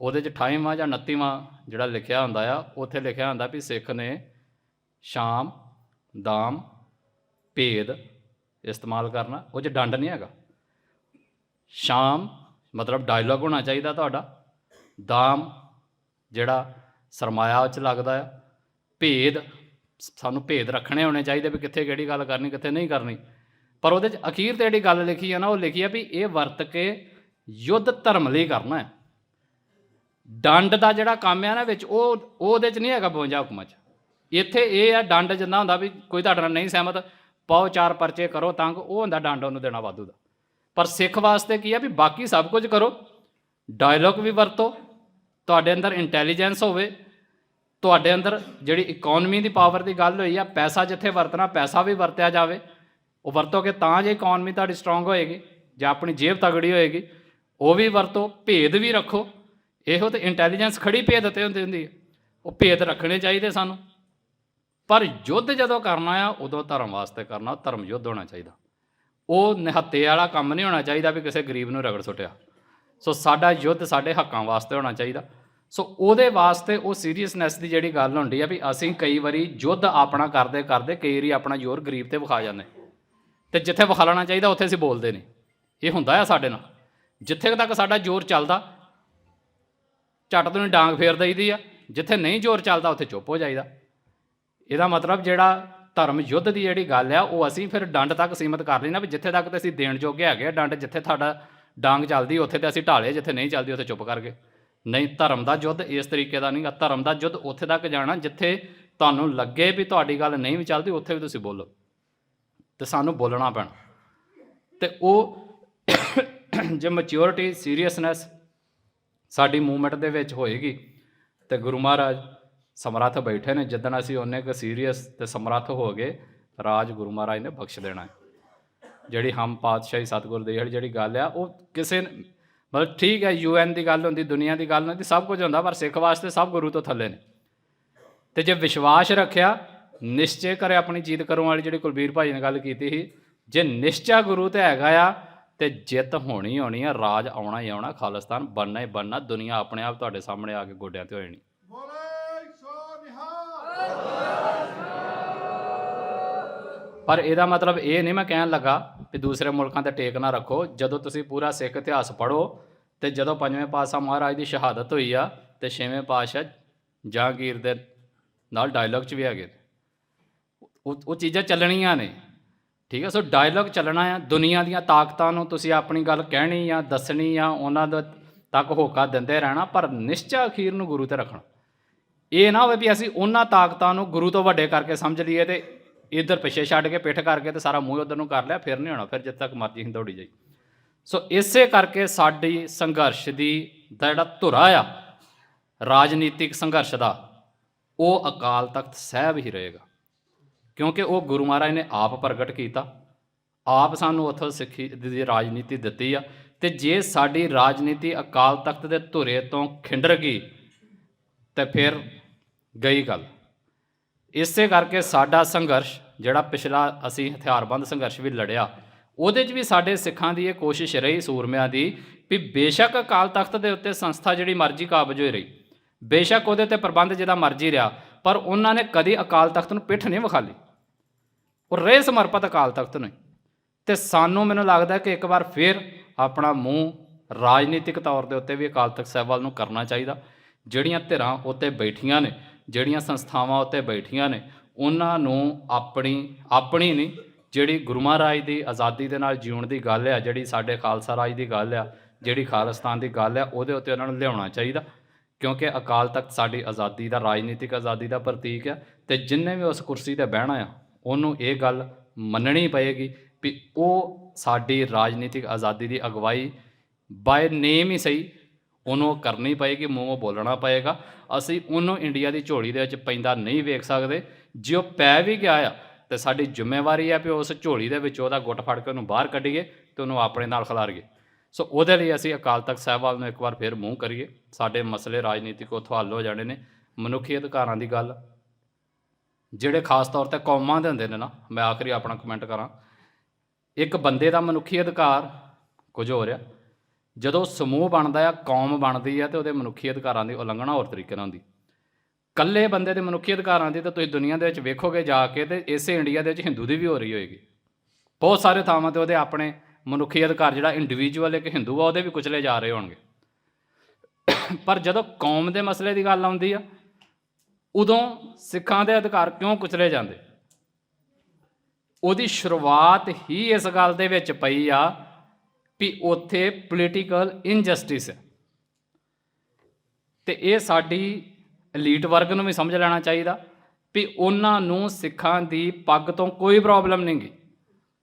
ਉਹਦੇ ਚ 28ਵਾਂ ਜਾਂ 29ਵਾਂ ਜਿਹੜਾ ਲਿਖਿਆ ਹੁੰਦਾ ਆ, ਉੱਥੇ ਲਿਖਿਆ ਹੁੰਦਾ ਵੀ ਸਿੱਖ ਨੇ ਸ਼ਾਮ, ਦਾਮ, ਭੇਦ ਇਸਤੇਮਾਲ ਕਰਨਾ, ਉਹ ਚ ਡੰਡ ਨਹੀਂ ਹੈਗਾ। ਸ਼ਾਮ ਮਤਲਬ ਡਾਇਲੌਗ ਹੋਣਾ ਚਾਹੀਦਾ ਤੁਹਾਡਾ, ਦਾਮ ਜਿਹੜਾ ਸਰਮਾਇਆ ਉਹ ਲੱਗਦਾ ਆ, ਭੇਦ ਸਾਨੂੰ ਭੇਦ ਰੱਖਣੇ ਹੋਣੇ ਚਾਹੀਦੇ ਵੀ ਕਿੱਥੇ ਕਿਹੜੀ ਗੱਲ ਕਰਨੀ, ਕਿੱਥੇ ਨਹੀਂ ਕਰਨੀ। ਪਰ ਉਹਦੇ ਚ ਅਖੀਰ ਤੇ ਜਿਹੜੀ ਗੱਲ ਲਿਖੀ ਆ ਨਾ, ਉਹ ਲਿਖੀ ਆ ਵੀ ਇਹ ਵਰਤ ਕੇ ਯੁੱਧ ਧਰਮ ਲਈ ਕਰਨਾ ਹੈ। ਡੰਡ ਦਾ ਜਿਹੜਾ ਕੰਮ ਆ ਨਾ ਵਿੱਚ, ਉਹ, ਉਹਦੇ ਚ ਨਹੀਂ ਹੈਗਾ 52 ਹੁਕਮਾਂ ਚ। ਇੱਥੇ ਇਹ ਆ, ਡੰਡ ਜਿੰਨਾ ਹੁੰਦਾ ਵੀ ਕੋਈ ਤੁਹਾਡੇ ਨਾਲ ਨਹੀਂ ਸਹਿਮਤ, ਪਾਓ ਚਾਰ ਪਰਚੇ ਕਰੋ ਤੰਗ, ਉਹ ਹੁੰਦਾ ਡੰਡ ਉਹਨੂੰ ਦੇਣਾ ਵਾਧੂ ਦਾ। ਪਰ ਸਿੱਖ ਵਾਸਤੇ ਕੀ ਆ ਵੀ ਬਾਕੀ ਸਭ ਕੁਝ ਕਰੋ ਡਾਇਲੌਗ ਵੀ ਵਰਤੋ, ਤੁਹਾਡੇ ਅੰਦਰ ਇੰਟੈਲੀਜੈਂਸ ਹੋਵੇ, ਤੁਹਾਡੇ ਅੰਦਰ ਜਿਹੜੀ ਇਕਨੋਮੀ ਦੀ ਪਾਵਰ ਦੀ ਗੱਲ ਹੋਈ ਆ, ਪੈਸਾ ਜਿੱਥੇ ਵਰਤਣਾ, ਪੈਸਾ ਵੀ ਵਰਤਿਆ ਜਾਵੇ, ਉਹ ਵਰਤੋਗੇ ਤਾਂ ਜੇ ਇਕਨੋਮੀ ਤੁਹਾਡੀ ਸਟਰੋਂਗ ਹੋਏਗੀ, ਜਾਂ ਆਪਣੀ ਜੇਬ ਤਗੜੀ ਹੋਏਗੀ, ਉਹ ਵੀ ਵਰਤੋ, ਭੇਦ ਵੀ ਰੱਖੋ। ਇਹੋ ਤੇ ਇੰਟੈਲੀਜੈਂਸ ਖੜੀ ਭੇਦ ਤੇ ਹੁੰਦੀ ਹੁੰਦੀ ਹੈ। ਉਹ ਭੇਦ ਰੱਖਣੇ ਚਾਹੀਦੇ ਸਾਨੂੰ। ਪਰ ਯੁੱਧ ਜਦੋਂ ਕਰਨਾ ਆ, ਉਦੋਂ ਧਰਮ ਵਾਸਤੇ ਕਰਨਾ, ਧਰਮ ਯੁੱਧ ਹੋਣਾ ਚਾਹੀਦਾ। ਉਹ ਨਿਹੱਤੇ ਵਾਲਾ ਕੰਮ ਨਹੀਂ ਹੋਣਾ ਚਾਹੀਦਾ ਵੀ ਕਿਸੇ ਗਰੀਬ ਨੂੰ ਰਗੜ ਸੁੱਟਿਆ। ਸੋ ਸਾਡਾ ਯੁੱਧ ਸਾਡੇ ਹੱਕਾਂ ਵਾਸਤੇ ਹੋਣਾ ਚਾਹੀਦਾ। ਸੋ ਉਹਦੇ ਵਾਸਤੇ ਉਹ ਸੀਰੀਅਸਨੈਸ ਦੀ ਜਿਹੜੀ ਗੱਲ ਹੁੰਦੀ ਆ ਵੀ ਅਸੀਂ ਕਈ ਵਾਰੀ ਯੁੱਧ ਆਪਣਾ ਕਰਦੇ ਕਰਦੇ ਕਈ ਵਾਰੀ ਆਪਣਾ ਜ਼ੋਰ ਗਰੀਬ ਤੇ ਵਿਖਾ ਜਾਂਦੇ। ਤੇ ਜਿੱਥੇ ਵਿਖਾਲਣਾ ਚਾਹੀਦਾ, ਉੱਥੇ ਅਸੀਂ ਬੋਲਦੇ ਨਹੀਂ। ਇਹ ਹੁੰਦਾ ਆ ਸਾਡੇ ਨਾਲ। ਜਿੱਥੇ ਤੱਕ ਸਾਡਾ ਜ਼ੋਰ ਚੱਲਦਾ ਝੱਟ ਤੋਂ ਹੀ ਡਾਂਗ ਫੇਰ ਦਈਦੀ ਆ। ਜਿੱਥੇ ਨਹੀਂ ਜ਼ੋਰ ਚੱਲਦਾ, ਉੱਥੇ ਚੁੱਪ ਹੋ ਜਾਈਦਾ। ਇਹਦਾ ਮਤਲਬ ਜਿਹੜਾ ਧਰਮ ਯੁੱਧ ਦੀ ਜਿਹੜੀ ਗੱਲ ਆ, ਉਹ ਅਸੀਂ ਫਿਰ ਡੰਡ ਤੱਕ ਸੀਮਤ ਕਰ ਲੈਣਾ ਵੀ ਜਿੱਥੇ ਤੱਕ ਤੇ ਅਸੀਂ ਦੇਣ ਜੋਗੇ ਹੈਗੇ ਆ ਡੰਡ, ਜਿੱਥੇ ਤੁਹਾਡਾ ਡਾਂਗ ਚੱਲਦੀ, ਉੱਥੇ ਤੇ ਅਸੀਂ ਢਾਲੇ, ਜਿੱਥੇ ਨਹੀਂ ਚੱਲਦੀ, ਉੱਥੇ ਚੁੱਪ ਕਰ ਗਏ ਨਹੀਂ, ਧਰਮ ਦਾ ਯੁੱਧ ਇਸ ਤਰੀਕੇ ਦਾ ਨਹੀਂਗਾ। ਧਰਮ ਦਾ ਯੁੱਧ ਉੱਥੇ ਤੱਕ ਜਾਣਾ, ਜਿੱਥੇ ਤੁਹਾਨੂੰ ਲੱਗੇ ਵੀ ਤੁਹਾਡੀ ਗੱਲ ਨਹੀਂ ਵੀ ਚੱਲਦੀ, ਉੱਥੇ ਵੀ ਤੁਸੀਂ ਬੋਲੋ। ਤੇ ਸਾਨੂੰ ਬੋਲਣਾ ਪੈਣਾ। ਤੇ ਉਹ ਜੇ ਮੈਚਿਓਰਿਟੀ ਸੀਰੀਅਸਨੈਸ ਸਾਡੀ ਮੂਵਮੈਂਟ ਦੇ ਵਿੱਚ ਹੋਏਗੀ ਤੇ ਗੁਰੂ ਮਹਾਰਾਜ ਸਮਰੱਥ ਬੈਠੇ ਨੇ, ਜਿੱਦਣ ਅਸੀਂ ਉਹਨੇ ਕੁ ਸੀਰੀਅਸ ਤੇ ਸਮਰੱਥ ਹੋ ਗਏ ਰਾਜ ਗੁਰੂ ਮਹਾਰਾਜ ਨੇ ਬਖਸ਼ ਦੇਣਾ ਹੈ। ਜਿਹੜੀ ਹਮ ਪਾਤਸ਼ਾਹੀ ਸਤਿਗੁਰ ਦੀ ਜਿਹੜੀ ਗੱਲ ਆ, ਉਹ ਕਿਸੇ ਨੇ- ਮਤਲਬ ਠੀਕ ਹੈ ਯੂਐਨ ਦੀ ਗੱਲ ਹੁੰਦੀ, ਦੁਨੀਆ ਦੀ ਗੱਲ ਹੁੰਦੀ, ਸਭ ਕੁਝ ਹੁੰਦਾ, ਪਰ ਸਿੱਖ ਵਾਸਤੇ ਸਭ ਗੁਰੂ ਤੋਂ ਥੱਲੇ ਨੇ। ਤੇ ਜੇ ਵਿਸ਼ਵਾਸ ਰੱਖਿਆ, ਨਿਸ਼ਚੈ ਕਰੇ ਆਪਣੀ ਜੀਤ ਕਰੋ ਵਾਲੀ ਜਿਹੜੀ ਕੁਲਬੀਰ ਭਾਈ ਨੇ ਗੱਲ ਕੀਤੀ ਸੀ, ਜੇ ਨਿਸ਼ਚਾ ਗੁਰੂ ਤੇ ਹੈਗਾ ਆ ਤੇ ਜਿੱਤ ਹੋਣੀ ਹੋਣੀ ਆ ਰਾਜ ਆਉਣਾ ਹੀ ਆਉਣਾ ਖਾਲਿਸਤਾਨ ਬਣਨਾ ਹੀ ਬਣਨਾ ਦੁਨੀਆ ਆਪਣੇ ਆਪ ਤੁਹਾਡੇ ਸਾਹਮਣੇ ਆ ਕੇ ਗੋਡਿਆਂ ਤੇ ਹੋ ਜਾਣੀ। ਪਰ ਇਹਦਾ ਮਤਲਬ ਇਹ ਨਹੀਂ ਮੈਂ ਕਹਿਣ ਲੱਗਾ ਵੀ ਦੂਸਰੇ ਮੁਲਕਾਂ ਤੇ ਟੇਕ ਨਾ ਰੱਖੋ। ਜਦੋਂ ਤੁਸੀਂ ਪੂਰਾ ਸਿੱਖ ਇਤਿਹਾਸ ਪੜ੍ਹੋ ਤੇ ਜਦੋਂ ਪੰਜਵੇਂ ਪਾਤਸ਼ਾਹ ਮਹਾਰਾਜ ਦੀ ਸ਼ਹਾਦਤ ਹੋਈ ਆ ਤੇ ਛੇਵੇਂ ਪਾਤਸ਼ਾਹ ਜਹਾਂਗੀਰ ਦੇ ਨਾਲ ਡਾਇਲੌਗ 'ਚ ਵੀ ਹੈਗੇ ਉਹ ਉਹ ਚੀਜ਼ਾਂ ਚੱਲਣੀਆਂ ਨੇ। ਠੀਕ ਹੈ? ਸੋ ਡਾਇਲੌਗ ਚੱਲਣਾ ਆ। ਦੁਨੀਆ ਦੀਆਂ ਤਾਕਤਾਂ ਨੂੰ ਤੁਸੀਂ ਆਪਣੀ ਗੱਲ ਕਹਿਣੀ ਆ, ਦੱਸਣੀ ਆ, ਉਹਨਾਂ ਦੇ ਤੱਕ ਹੋਕਾ ਦਿੰਦੇ ਰਹਿਣਾ, ਪਰ ਨਿਸ਼ਚਾ ਅਖੀਰ ਨੂੰ ਗੁਰੂ ਤੇ ਰੱਖਣਾ। ਇਹ ਨਾ ਹੋਵੇ ਵੀ ਅਸੀਂ ਉਹਨਾਂ ਤਾਕਤਾਂ ਨੂੰ ਗੁਰੂ ਤੋਂ ਵੱਡੇ ਕਰਕੇ ਸਮਝ ਲਈਏ ਤੇ ਇੱਧਰ ਪਿੱਛੇ ਛੱਡ ਕੇ, ਪਿੱਠ ਕਰਕੇ ਤੇ ਸਾਰਾ ਮੂੰਹ ਉਧਰ ਨੂੰ ਕਰ ਲਿਆ, ਫਿਰ ਨਹੀਂ ਹੋਣਾ, ਫਿਰ ਜਿੱਦ ਤੱਕ ਮਰਜ਼ੀ ਹਿੰਦੌੜੀ ਜਾਈ ਸੋ ਇਸੇ ਕਰਕੇ ਸਾਡੀ ਸੰਘਰਸ਼ ਦੀ ਦਾ ਜਿਹੜਾ ਧੁਰਾ ਆ, ਰਾਜਨੀਤਿਕ ਸੰਘਰਸ਼ ਦਾ, ਉਹ ਅਕਾਲ ਤਖਤ ਸਾਹਿਬ ਹੀ ਰਹੇਗਾ। ਕਿਉਂਕਿ ਉਹ ਗੁਰੂ ਮਹਾਰਾਜ ਨੇ ਆਪ ਪ੍ਰਗਟ ਕੀਤਾ। ਆਪ ਸਾਨੂੰ ਉੱਥੋਂ ਸਿੱਖੀ ਦੀ ਰਾਜਨੀਤੀ ਦਿੱਤੀ ਆ ਤੇ ਜੇ ਸਾਡੀ ਰਾਜਨੀਤੀ ਅਕਾਲ ਤਖਤ ਦੇ ਧੁਰੇ ਤੋਂ ਖਿੰਡਰ ਗਈ, ਤੇ ਫਿਰ ਗਈ ਗੱਲ। ਇਸੇ ਕਰਕੇ ਸਾਡਾ ਸੰਘਰਸ਼, ਜਿਹੜਾ ਪਿਛਲਾ ਅਸੀਂ ਹਥਿਆਰਬੰਦ ਸੰਘਰਸ਼ ਵੀ ਲੜਿਆ, ਉਹਦੇ 'ਚ ਵੀ ਸਾਡੇ ਸਿੱਖਾਂ ਦੀ ਇਹ ਕੋਸ਼ਿਸ਼ ਰਹੀ ਸੂਰਮਿਆਂ ਦੀ ਵੀ ਬੇਸ਼ੱਕ ਅਕਾਲ ਤਖਤ ਦੇ ਉੱਤੇ ਸੰਸਥਾ ਜਿਹੜੀ ਮਰਜ਼ੀ ਕਾਬਜ ਹੋਈ ਰਹੀ। ਬੇਸ਼ੱਕ ਉਹਦੇ ਤੇ ਪ੍ਰਬੰਧ ਜਿਹਦਾ ਮਰਜ਼ੀ ਰਿਹਾ, ਪਰ ਉਹਨਾਂ ਨੇ ਕਦੀ ਅਕਾਲ ਤਖਤ ਨੂੰ ਪਿੱਠ ਨਹੀਂ ਵਿਖਾਲੀ। ਉਹ ਰਹੇ ਸਮਰਪਿਤ ਅਕਾਲ ਤਖਤ ਨੂੰ ਹੀ। ਤੇ ਸਾਨੂੰ ਮੈਨੂੰ ਲੱਗਦਾ ਕਿ ਇੱਕ ਵਾਰ ਫਿਰ ਆਪਣਾ ਮੂੰਹ ਰਾਜਨੀਤਿਕ ਤੌਰ ਦੇ ਉੱਤੇ ਵੀ ਅਕਾਲ ਤਖਤ ਸਾਹਿਬ ਵੱਲ ਨੂੰ ਕਰਨਾ ਚਾਹੀਦਾ ਜਿਹੜੀਆਂ ਧਿਰਾਂ ਉੱਤੇ ਬੈਠੀਆਂ ਨੇ, ਜਿਹੜੀਆਂ ਸੰਸਥਾਵਾਂ ਉੱਤੇ ਬੈਠੀਆਂ ਨੇ, ਉਹਨਾਂ ਨੂੰ ਆਪਣੀ ਆਪਣੀ ਨਹੀਂ, ਜਿਹੜੀ ਗੁਰੂ ਮਹਾਰਾਜ ਦੀ ਆਜ਼ਾਦੀ ਦੇ ਨਾਲ ਜਿਉਣ ਦੀ ਗੱਲ ਆ, ਜਿਹੜੀ ਸਾਡੇ ਖਾਲਸਾ ਰਾਜ ਦੀ ਗੱਲ ਆ, ਜਿਹੜੀ ਖਾਲਿਸਤਾਨ ਦੀ ਗੱਲ ਆ, ਉਹਦੇ ਉੱਤੇ ਉਹਨਾਂ ਨੂੰ ਲਿਆਉਣਾ ਚਾਹੀਦਾ ਕਿਉਂਕਿ ਅਕਾਲ ਤਖਤ ਸਾਡੀ ਆਜ਼ਾਦੀ ਦਾ, ਰਾਜਨੀਤਿਕ ਆਜ਼ਾਦੀ ਦਾ ਪ੍ਰਤੀਕ ਆ, ਤੇ ਜਿੰਨੇ ਵੀ ਉਸ ਕੁਰਸੀ ਤੇ ਬਹਿਣਾ ਆ ਉਹਨੂੰ ਇਹ ਗੱਲ ਮੰਨਣੀ ਪਏਗੀ ਵੀ ਉਹ ਸਾਡੀ ਰਾਜਨੀਤਿਕ ਆਜ਼ਾਦੀ ਦੀ ਅਗਵਾਈ ਬਾਏ ਨੇਮ ਹੀ ਸਹੀ, ਉਹਨੂੰ ਉਹ ਕਰਨੀ ਪਏਗੀ, ਮੂੰਹੋਂ ਬੋਲਣਾ ਪਏਗਾ। ਅਸੀਂ ਉਹਨੂੰ ਇੰਡੀਆ ਦੀ ਝੋਲੀ ਦੇ ਵਿੱਚ ਪੈਂਦਾ ਨਹੀਂ ਵੇਖ ਸਕਦੇ। ਜੇ ਉਹ ਪੈ ਵੀ ਗਿਆ ਆ, ਤੇ ਸਾਡੀ ਜ਼ਿੰਮੇਵਾਰੀ ਆ ਵੀ ਉਸ ਝੋਲੀ ਦੇ ਵਿੱਚ ਉਹਦਾ ਗੁੱਟ ਫੜ ਕੇ ਉਹਨੂੰ ਬਾਹਰ ਕੱਢੀਏ ਤੇ ਉਹਨੂੰ ਆਪਣੇ ਨਾਲ ਖਿਲਾਰੀਏ। ਸੋ ਉਹਦੇ ਲਈ ਅਸੀਂ ਅਕਾਲ ਤਖਤ ਸਾਹਿਬ ਵਾਲ ਨੂੰ ਇੱਕ ਵਾਰ ਫਿਰ ਮੂੰਹ ਕਰੀਏ। ਸਾਡੇ ਮਸਲੇ ਰਾਜਨੀਤਿਕ ਉੱਥੋਂ ਹੱਲ ਹੋ ਜਾਣੇ ਨੇ। ਮਨੁੱਖੀ ਅਧਿਕਾਰਾਂ ਦੀ ਗੱਲ ਜਿਹੜੇ ਖਾਸ ਤੌਰ ਤੇ ਕੌਮਾਂ ਦੇ ਹੁੰਦੇ ਨੇ ਨਾ, ਮੈਂ ਆਖਰੀ ਆਪਣਾ ਕਮੈਂਟ ਕਰਾਂ। ਇੱਕ ਬੰਦੇ ਦਾ ਮਨੁੱਖੀ ਅਧਿਕਾਰ ਕੁਝ ਹੋ ਰਿਹਾ ਜਦੋਂ ਸਮੂਹ ਬਣਦਾ ਆ, ਕੌਮ ਬਣਦੀ ਆ, ਤੇ ਉਹਦੇ ਮਨੁੱਖੀ ਅਧਿਕਾਰਾਂ ਦੀ ਉਲੰਘਣਾ ਹੋਰ ਤਰੀਕੇ ਨਾਲ ਹੁੰਦੀ। ਕੱਲੇ ਬੰਦੇ ਦੇ ਮਨੁੱਖੀ ਅਧਿਕਾਰਾਂ ਦੀ ਤਾਂ ਤੁਸੀਂ ਦੁਨੀਆ ਦੇ ਵਿੱਚ ਵੇਖੋਗੇ ਜਾ ਕੇ ਤੇ ਇਸੇ ਇੰਡੀਆ ਦੇ ਵਿੱਚ ਹਿੰਦੂ ਦੀ ਵੀ ਹੋ ਰਹੀ ਹੋਏਗੀ। ਬਹੁਤ ਸਾਰੇ ਥਾਵਾਂ ਤੇ ਉਹਦੇ ਆਪਣੇ ਮਨੁੱਖੀ ਅਧਿਕਾਰ, ਜਿਹੜਾ ਇੰਡੀਵਿਜੂਅਲ ਇੱਕ ਹਿੰਦੂ ਆ, ਉਹਦੇ ਵੀ ਕੁਚਲੇ ਜਾ ਰਹੇ ਹੋਣਗੇ। ਪਰ ਜਦੋਂ ਕੌਮ ਦੇ ਮਸਲੇ ਦੀ ਗੱਲ ਆਉਂਦੀ ਆ ਉਦੋਂ ਸਿੱਖਾਂ ਦੇ ਅਧਿਕਾਰ ਕਿਉਂ ਕੁਚਲੇ ਜਾਂਦੇ? ਉਹਦੀ ਸ਼ੁਰੂਆਤ ਹੀ ਇਸ ਗੱਲ ਦੇ ਵਿੱਚ ਪਈ ਆ ਵੀ ਉੱਥੇ ਪੋਲੀਟੀਕਲ ਇਨਜਸਟਿਸ ਹੈ। ਤੇ ਇਹ ਸਾਡੀ ਐਲੀਟ ਵਰਗ ਨੂੰ ਵੀ ਸਮਝ ਲੈਣਾ ਚਾਹੀਦਾ ਵੀ ਉਹਨਾਂ ਨੂੰ ਸਿੱਖਾਂ ਦੀ ਪੱਗ ਤੋਂ ਕੋਈ ਪ੍ਰੋਬਲਮ ਨਹੀਂਗੀ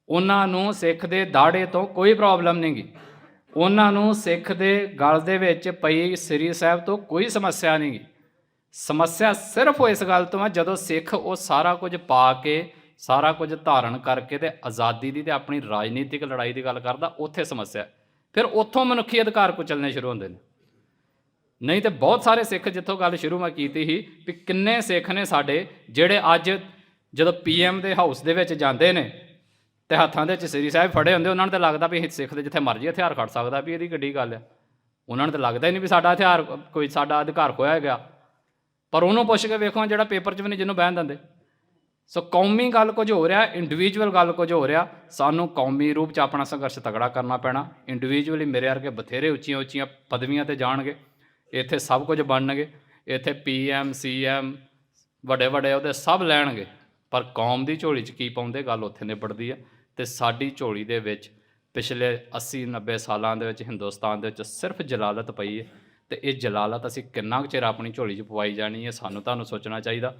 ਉਹਨਾਂ ਨੂੰ ਸਿੱਖ ਦੇ ਦਾੜੇ ਤੋਂ ਕੋਈ ਪ੍ਰੋਬਲਮ ਨਹੀਂਗੀ ਉਹਨਾਂ ਨੂੰ ਸਿੱਖ ਦੇ ਗਲ ਦੇ ਵਿੱਚ ਪਈ ਸ੍ਰੀ ਸਾਹਿਬ ਤੋਂ ਕੋਈ ਸਮੱਸਿਆ ਨਹੀਂਗੀ ਸਮੱਸਿਆ ਸਿਰਫ ਉਹ ਇਸ ਗੱਲ ਤੋਂ ਹੈ ਜਦੋਂ ਸਿੱਖ ਉਹ ਸਾਰਾ ਕੁਝ ਪਾ ਕੇ, ਸਾਰਾ ਕੁਝ ਧਾਰਨ ਕਰਕੇ ਤੇ ਆਜ਼ਾਦੀ ਦੀ ਤੇ ਆਪਣੀ ਰਾਜਨੀਤਿਕ ਲੜਾਈ ਦੀ ਗੱਲ ਕਰਦਾ, ਉੱਥੇ ਸਮੱਸਿਆ। ਫਿਰ ਉੱਥੋਂ ਮਨੁੱਖੀ ਅਧਿਕਾਰ ਕੁਚਲਨੇ ਸ਼ੁਰੂ ਹੁੰਦੇ ਨੇ। ਨਹੀਂ ਤੇ ਬਹੁਤ ਸਾਰੇ ਸਿੱਖ ਜਿੱਥੋਂ ਗੱਲ ਸ਼ੁਰੂ ਮੈਂ ਕੀਤੀ ਸੀ ਵੀ ਕਿੰਨੇ ਸਿੱਖ ਨੇ ਸਾਡੇ ਜਿਹੜੇ ਅੱਜ ਜਦੋਂ ਪੀਐਮ ਦੇ ਹਾਊਸ ਦੇ ਵਿੱਚ ਜਾਂਦੇ ਨੇ, ਤੇ ਹੱਥਾਂ ਦੇ ਵਿੱਚ ਸ੍ਰੀ ਸਾਹਿਬ ਫੜੇ ਹੁੰਦੇ, ਉਹਨਾਂ ਨੂੰ ਤਾਂ ਲੱਗਦਾ ਵੀ ਇਹ ਸਿੱਖ ਦੇ ਜਿੱਥੇ ਮਰਜ਼ੀ ਹਥਿਆਰ ਖੜ ਸਕਦਾ ਵੀ ਇਹਦੀ ਗੱਡੀ ਗੱਲ ਹੈ ਉਹਨਾਂ ਨੂੰ ਤਾਂ ਲੱਗਦਾ ਹੀ ਨਹੀਂ ਵੀ ਸਾਡਾ ਹਥਿਆਰ, ਕੋਈ ਸਾਡਾ ਅਧਿਕਾਰ ਖੋਇਆ ਗਿਆ। ਪਰ ਉਹਨੂੰ ਪੁੱਛ ਕੇ ਵੇਖੋ ਜਿਹੜਾ ਪੇਪਰ 'ਚ ਵੀ ਨਹੀਂ ਜਿਹਨੂੰ ਬਹਿਣ ਦਿੰਦੇ। ਸੋ ਕੌਮੀ ਗੱਲ ਕੁਝ ਹੋ ਰਿਹਾ ਇੰਡੀਵਿਜੂਅਲ ਗੱਲ ਕੁਝ ਹੋ ਰਿਹਾ, ਸਾਨੂੰ ਕੌਮੀ ਰੂਪ 'ਚ ਆਪਣਾ ਸੰਘਰਸ਼ ਤਗੜਾ ਕਰਨਾ ਪੈਣਾ। ਇੰਡੀਵਿਜੂਅਲੀ ਮੇਰੇ ਵਰਗੇ ਬਥੇਰੇ ਉੱਚੀਆਂ ਉੱਚੀਆਂ ਪਦਵੀਆਂ ਤੇ ਜਾਣਗੇ। ਇੱਥੇ ਸਭ ਕੁਝ ਬਣਨਗੇ। ਇੱਥੇ ਪੀਐਮ ਸੀਐਮ ਵੱਡੇ ਵੱਡੇ ਉਹਦੇ ਸਭ ਲੈਣਗੇ। ਪਰ ਕੌਮ ਦੀ ਝੋਲੀ 'ਚ ਕੀ ਪਾਉਂਦੇ, ਗੱਲ ਉੱਥੇ ਨਿਬੜਦੀ ਆ। ਤੇ ਸਾਡੀ ਝੋਲੀ ਦੇ ਵਿੱਚ ਪਿਛਲੇ 80 90 ਸਾਲਾਂ ਦੇ ਵਿੱਚ ਹਿੰਦੁਸਤਾਨ ਦੇ ਵਿੱਚ ਸਿਰਫ ਜਲਾਲਤ ਪਈ ਹੈ ਤੇ ਇਹ ਜਲਾਲਤ ਅਸੀਂ ਕਿੰਨਾ ਕੁ ਚਿਰ ਆਪਣੀ ਝੋਲੀ 'ਚ ਪਵਾਈ ਜਾਣੀ ਹੈ, ਸਾਨੂੰ ਤੁਹਾਨੂੰ ਸੋਚਣਾ ਚਾਹੀਦਾ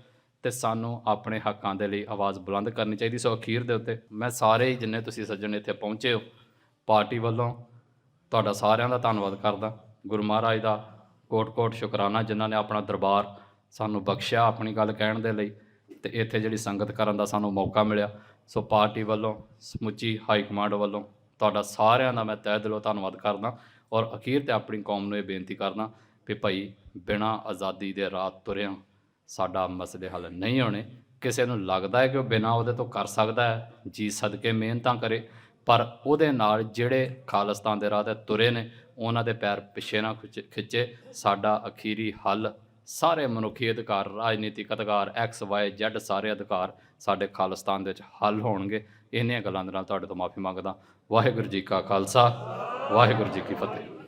ਤੇ ਸਾਨੂੰ ਆਪਣੇ ਹੱਕਾਂ ਦੇ ਲਈ ਆਵਾਜ਼ ਬੁਲੰਦ ਕਰਨੀ ਚਾਹੀਦੀ। ਸੋ ਅਖੀਰ ਦੇ ਉੱਤੇ ਮੈਂ ਸਾਰੇ ਹੀ ਜਿੰਨੇ ਤੁਸੀਂ ਸੱਜਣ ਇੱਥੇ ਪਹੁੰਚੇ ਹੋ, ਪਾਰਟੀ ਵੱਲੋਂ ਤੁਹਾਡਾ ਸਾਰਿਆਂ ਦਾ ਧੰਨਵਾਦ ਕਰਦਾ। ਗੁਰੂ ਮਹਾਰਾਜ ਦਾ ਕੋਟ-ਕੋਟ ਸ਼ੁਕਰਾਨਾ, ਜਿਨ੍ਹਾਂ ਨੇ ਆਪਣਾ ਦਰਬਾਰ ਸਾਨੂੰ ਬਖਸ਼ਿਆ ਆਪਣੀ ਗੱਲ ਕਹਿਣ ਦੇ ਲਈ ਤੇ ਇੱਥੇ ਜਿਹੜੀ ਸੰਗਤ ਕਰਨ ਦਾ ਸਾਨੂੰ ਮੌਕਾ ਮਿਲਿਆ। ਸੋ ਪਾਰਟੀ ਵੱਲੋਂ ਸਮੁੱਚੀ ਹਾਈ ਕਮਾਂਡ ਵੱਲੋਂ ਤੁਹਾਡਾ ਸਾਰਿਆਂ ਦਾ ਮੈਂ ਤਹਿ ਦਿਲੋਂ ਧੰਨਵਾਦ ਕਰਦਾ। ਔਰ ਅਖੀਰ ਤੇ ਆਪਣੀ ਕੌਮ ਨੂੰ ਇਹ ਬੇਨਤੀ ਕਰਨਾ ਕਿ ਭਾਈ ਬਿਨਾਂ ਆਜ਼ਾਦੀ ਦੇ ਰਾਹ ਤੁਰਿਆਂ ਸਾਡਾ ਮਸਲੇ ਹੱਲ ਨਹੀਂ ਹੋਣੇ। ਕਿਸੇ ਨੂੰ ਲੱਗਦਾ ਹੈ ਕਿ ਉਹ ਬਿਨਾਂ ਉਹਦੇ ਤੋਂ ਕਰ ਸਕਦਾ ਹੈ, ਜੀ ਸਦਕੇ ਮਿਹਨਤਾਂ ਕਰੇ, ਪਰ ਉਹਦੇ ਨਾਲ ਜਿਹੜੇ ਖਾਲਿਸਤਾਨ ਦੇ ਰਾਹ ਤੇ ਤੁਰੇ ਨੇ, ਉਹਨਾਂ ਦੇ ਪੈਰ ਪਿੱਛੇ ਨਾ ਖਿੱਚ- ਖਿੱਚੇ। ਸਾਡਾ ਅਖੀਰੀ ਹੱਲ ਸਾਰੇ ਮਨੁੱਖੀ ਅਧਿਕਾਰ, ਰਾਜਨੀਤਿਕ ਅਧਿਕਾਰ ਐਕਸ ਵਾਈ ਜ਼ੈਡ ਸਾਰੇ ਅਧਿਕਾਰ ਸਾਡੇ ਖਾਲਿਸਤਾਨ ਦੇ ਵਿੱਚ ਹੱਲ ਹੋਣਗੇ। ਇਹਨੀਆਂ ਗੱਲਾਂ ਦੇ ਨਾਲ ਤੁਹਾਡੇ ਤੋਂ ਮਾਫੀ ਮੰਗਦਾ। ਵਾਹਿਗੁਰੂ ਜੀ ਕਾ ਖਾਲਸਾ। ਵਾਹਿਗੁਰੂ ਜੀ ਕੀ ਫਤਿਹ।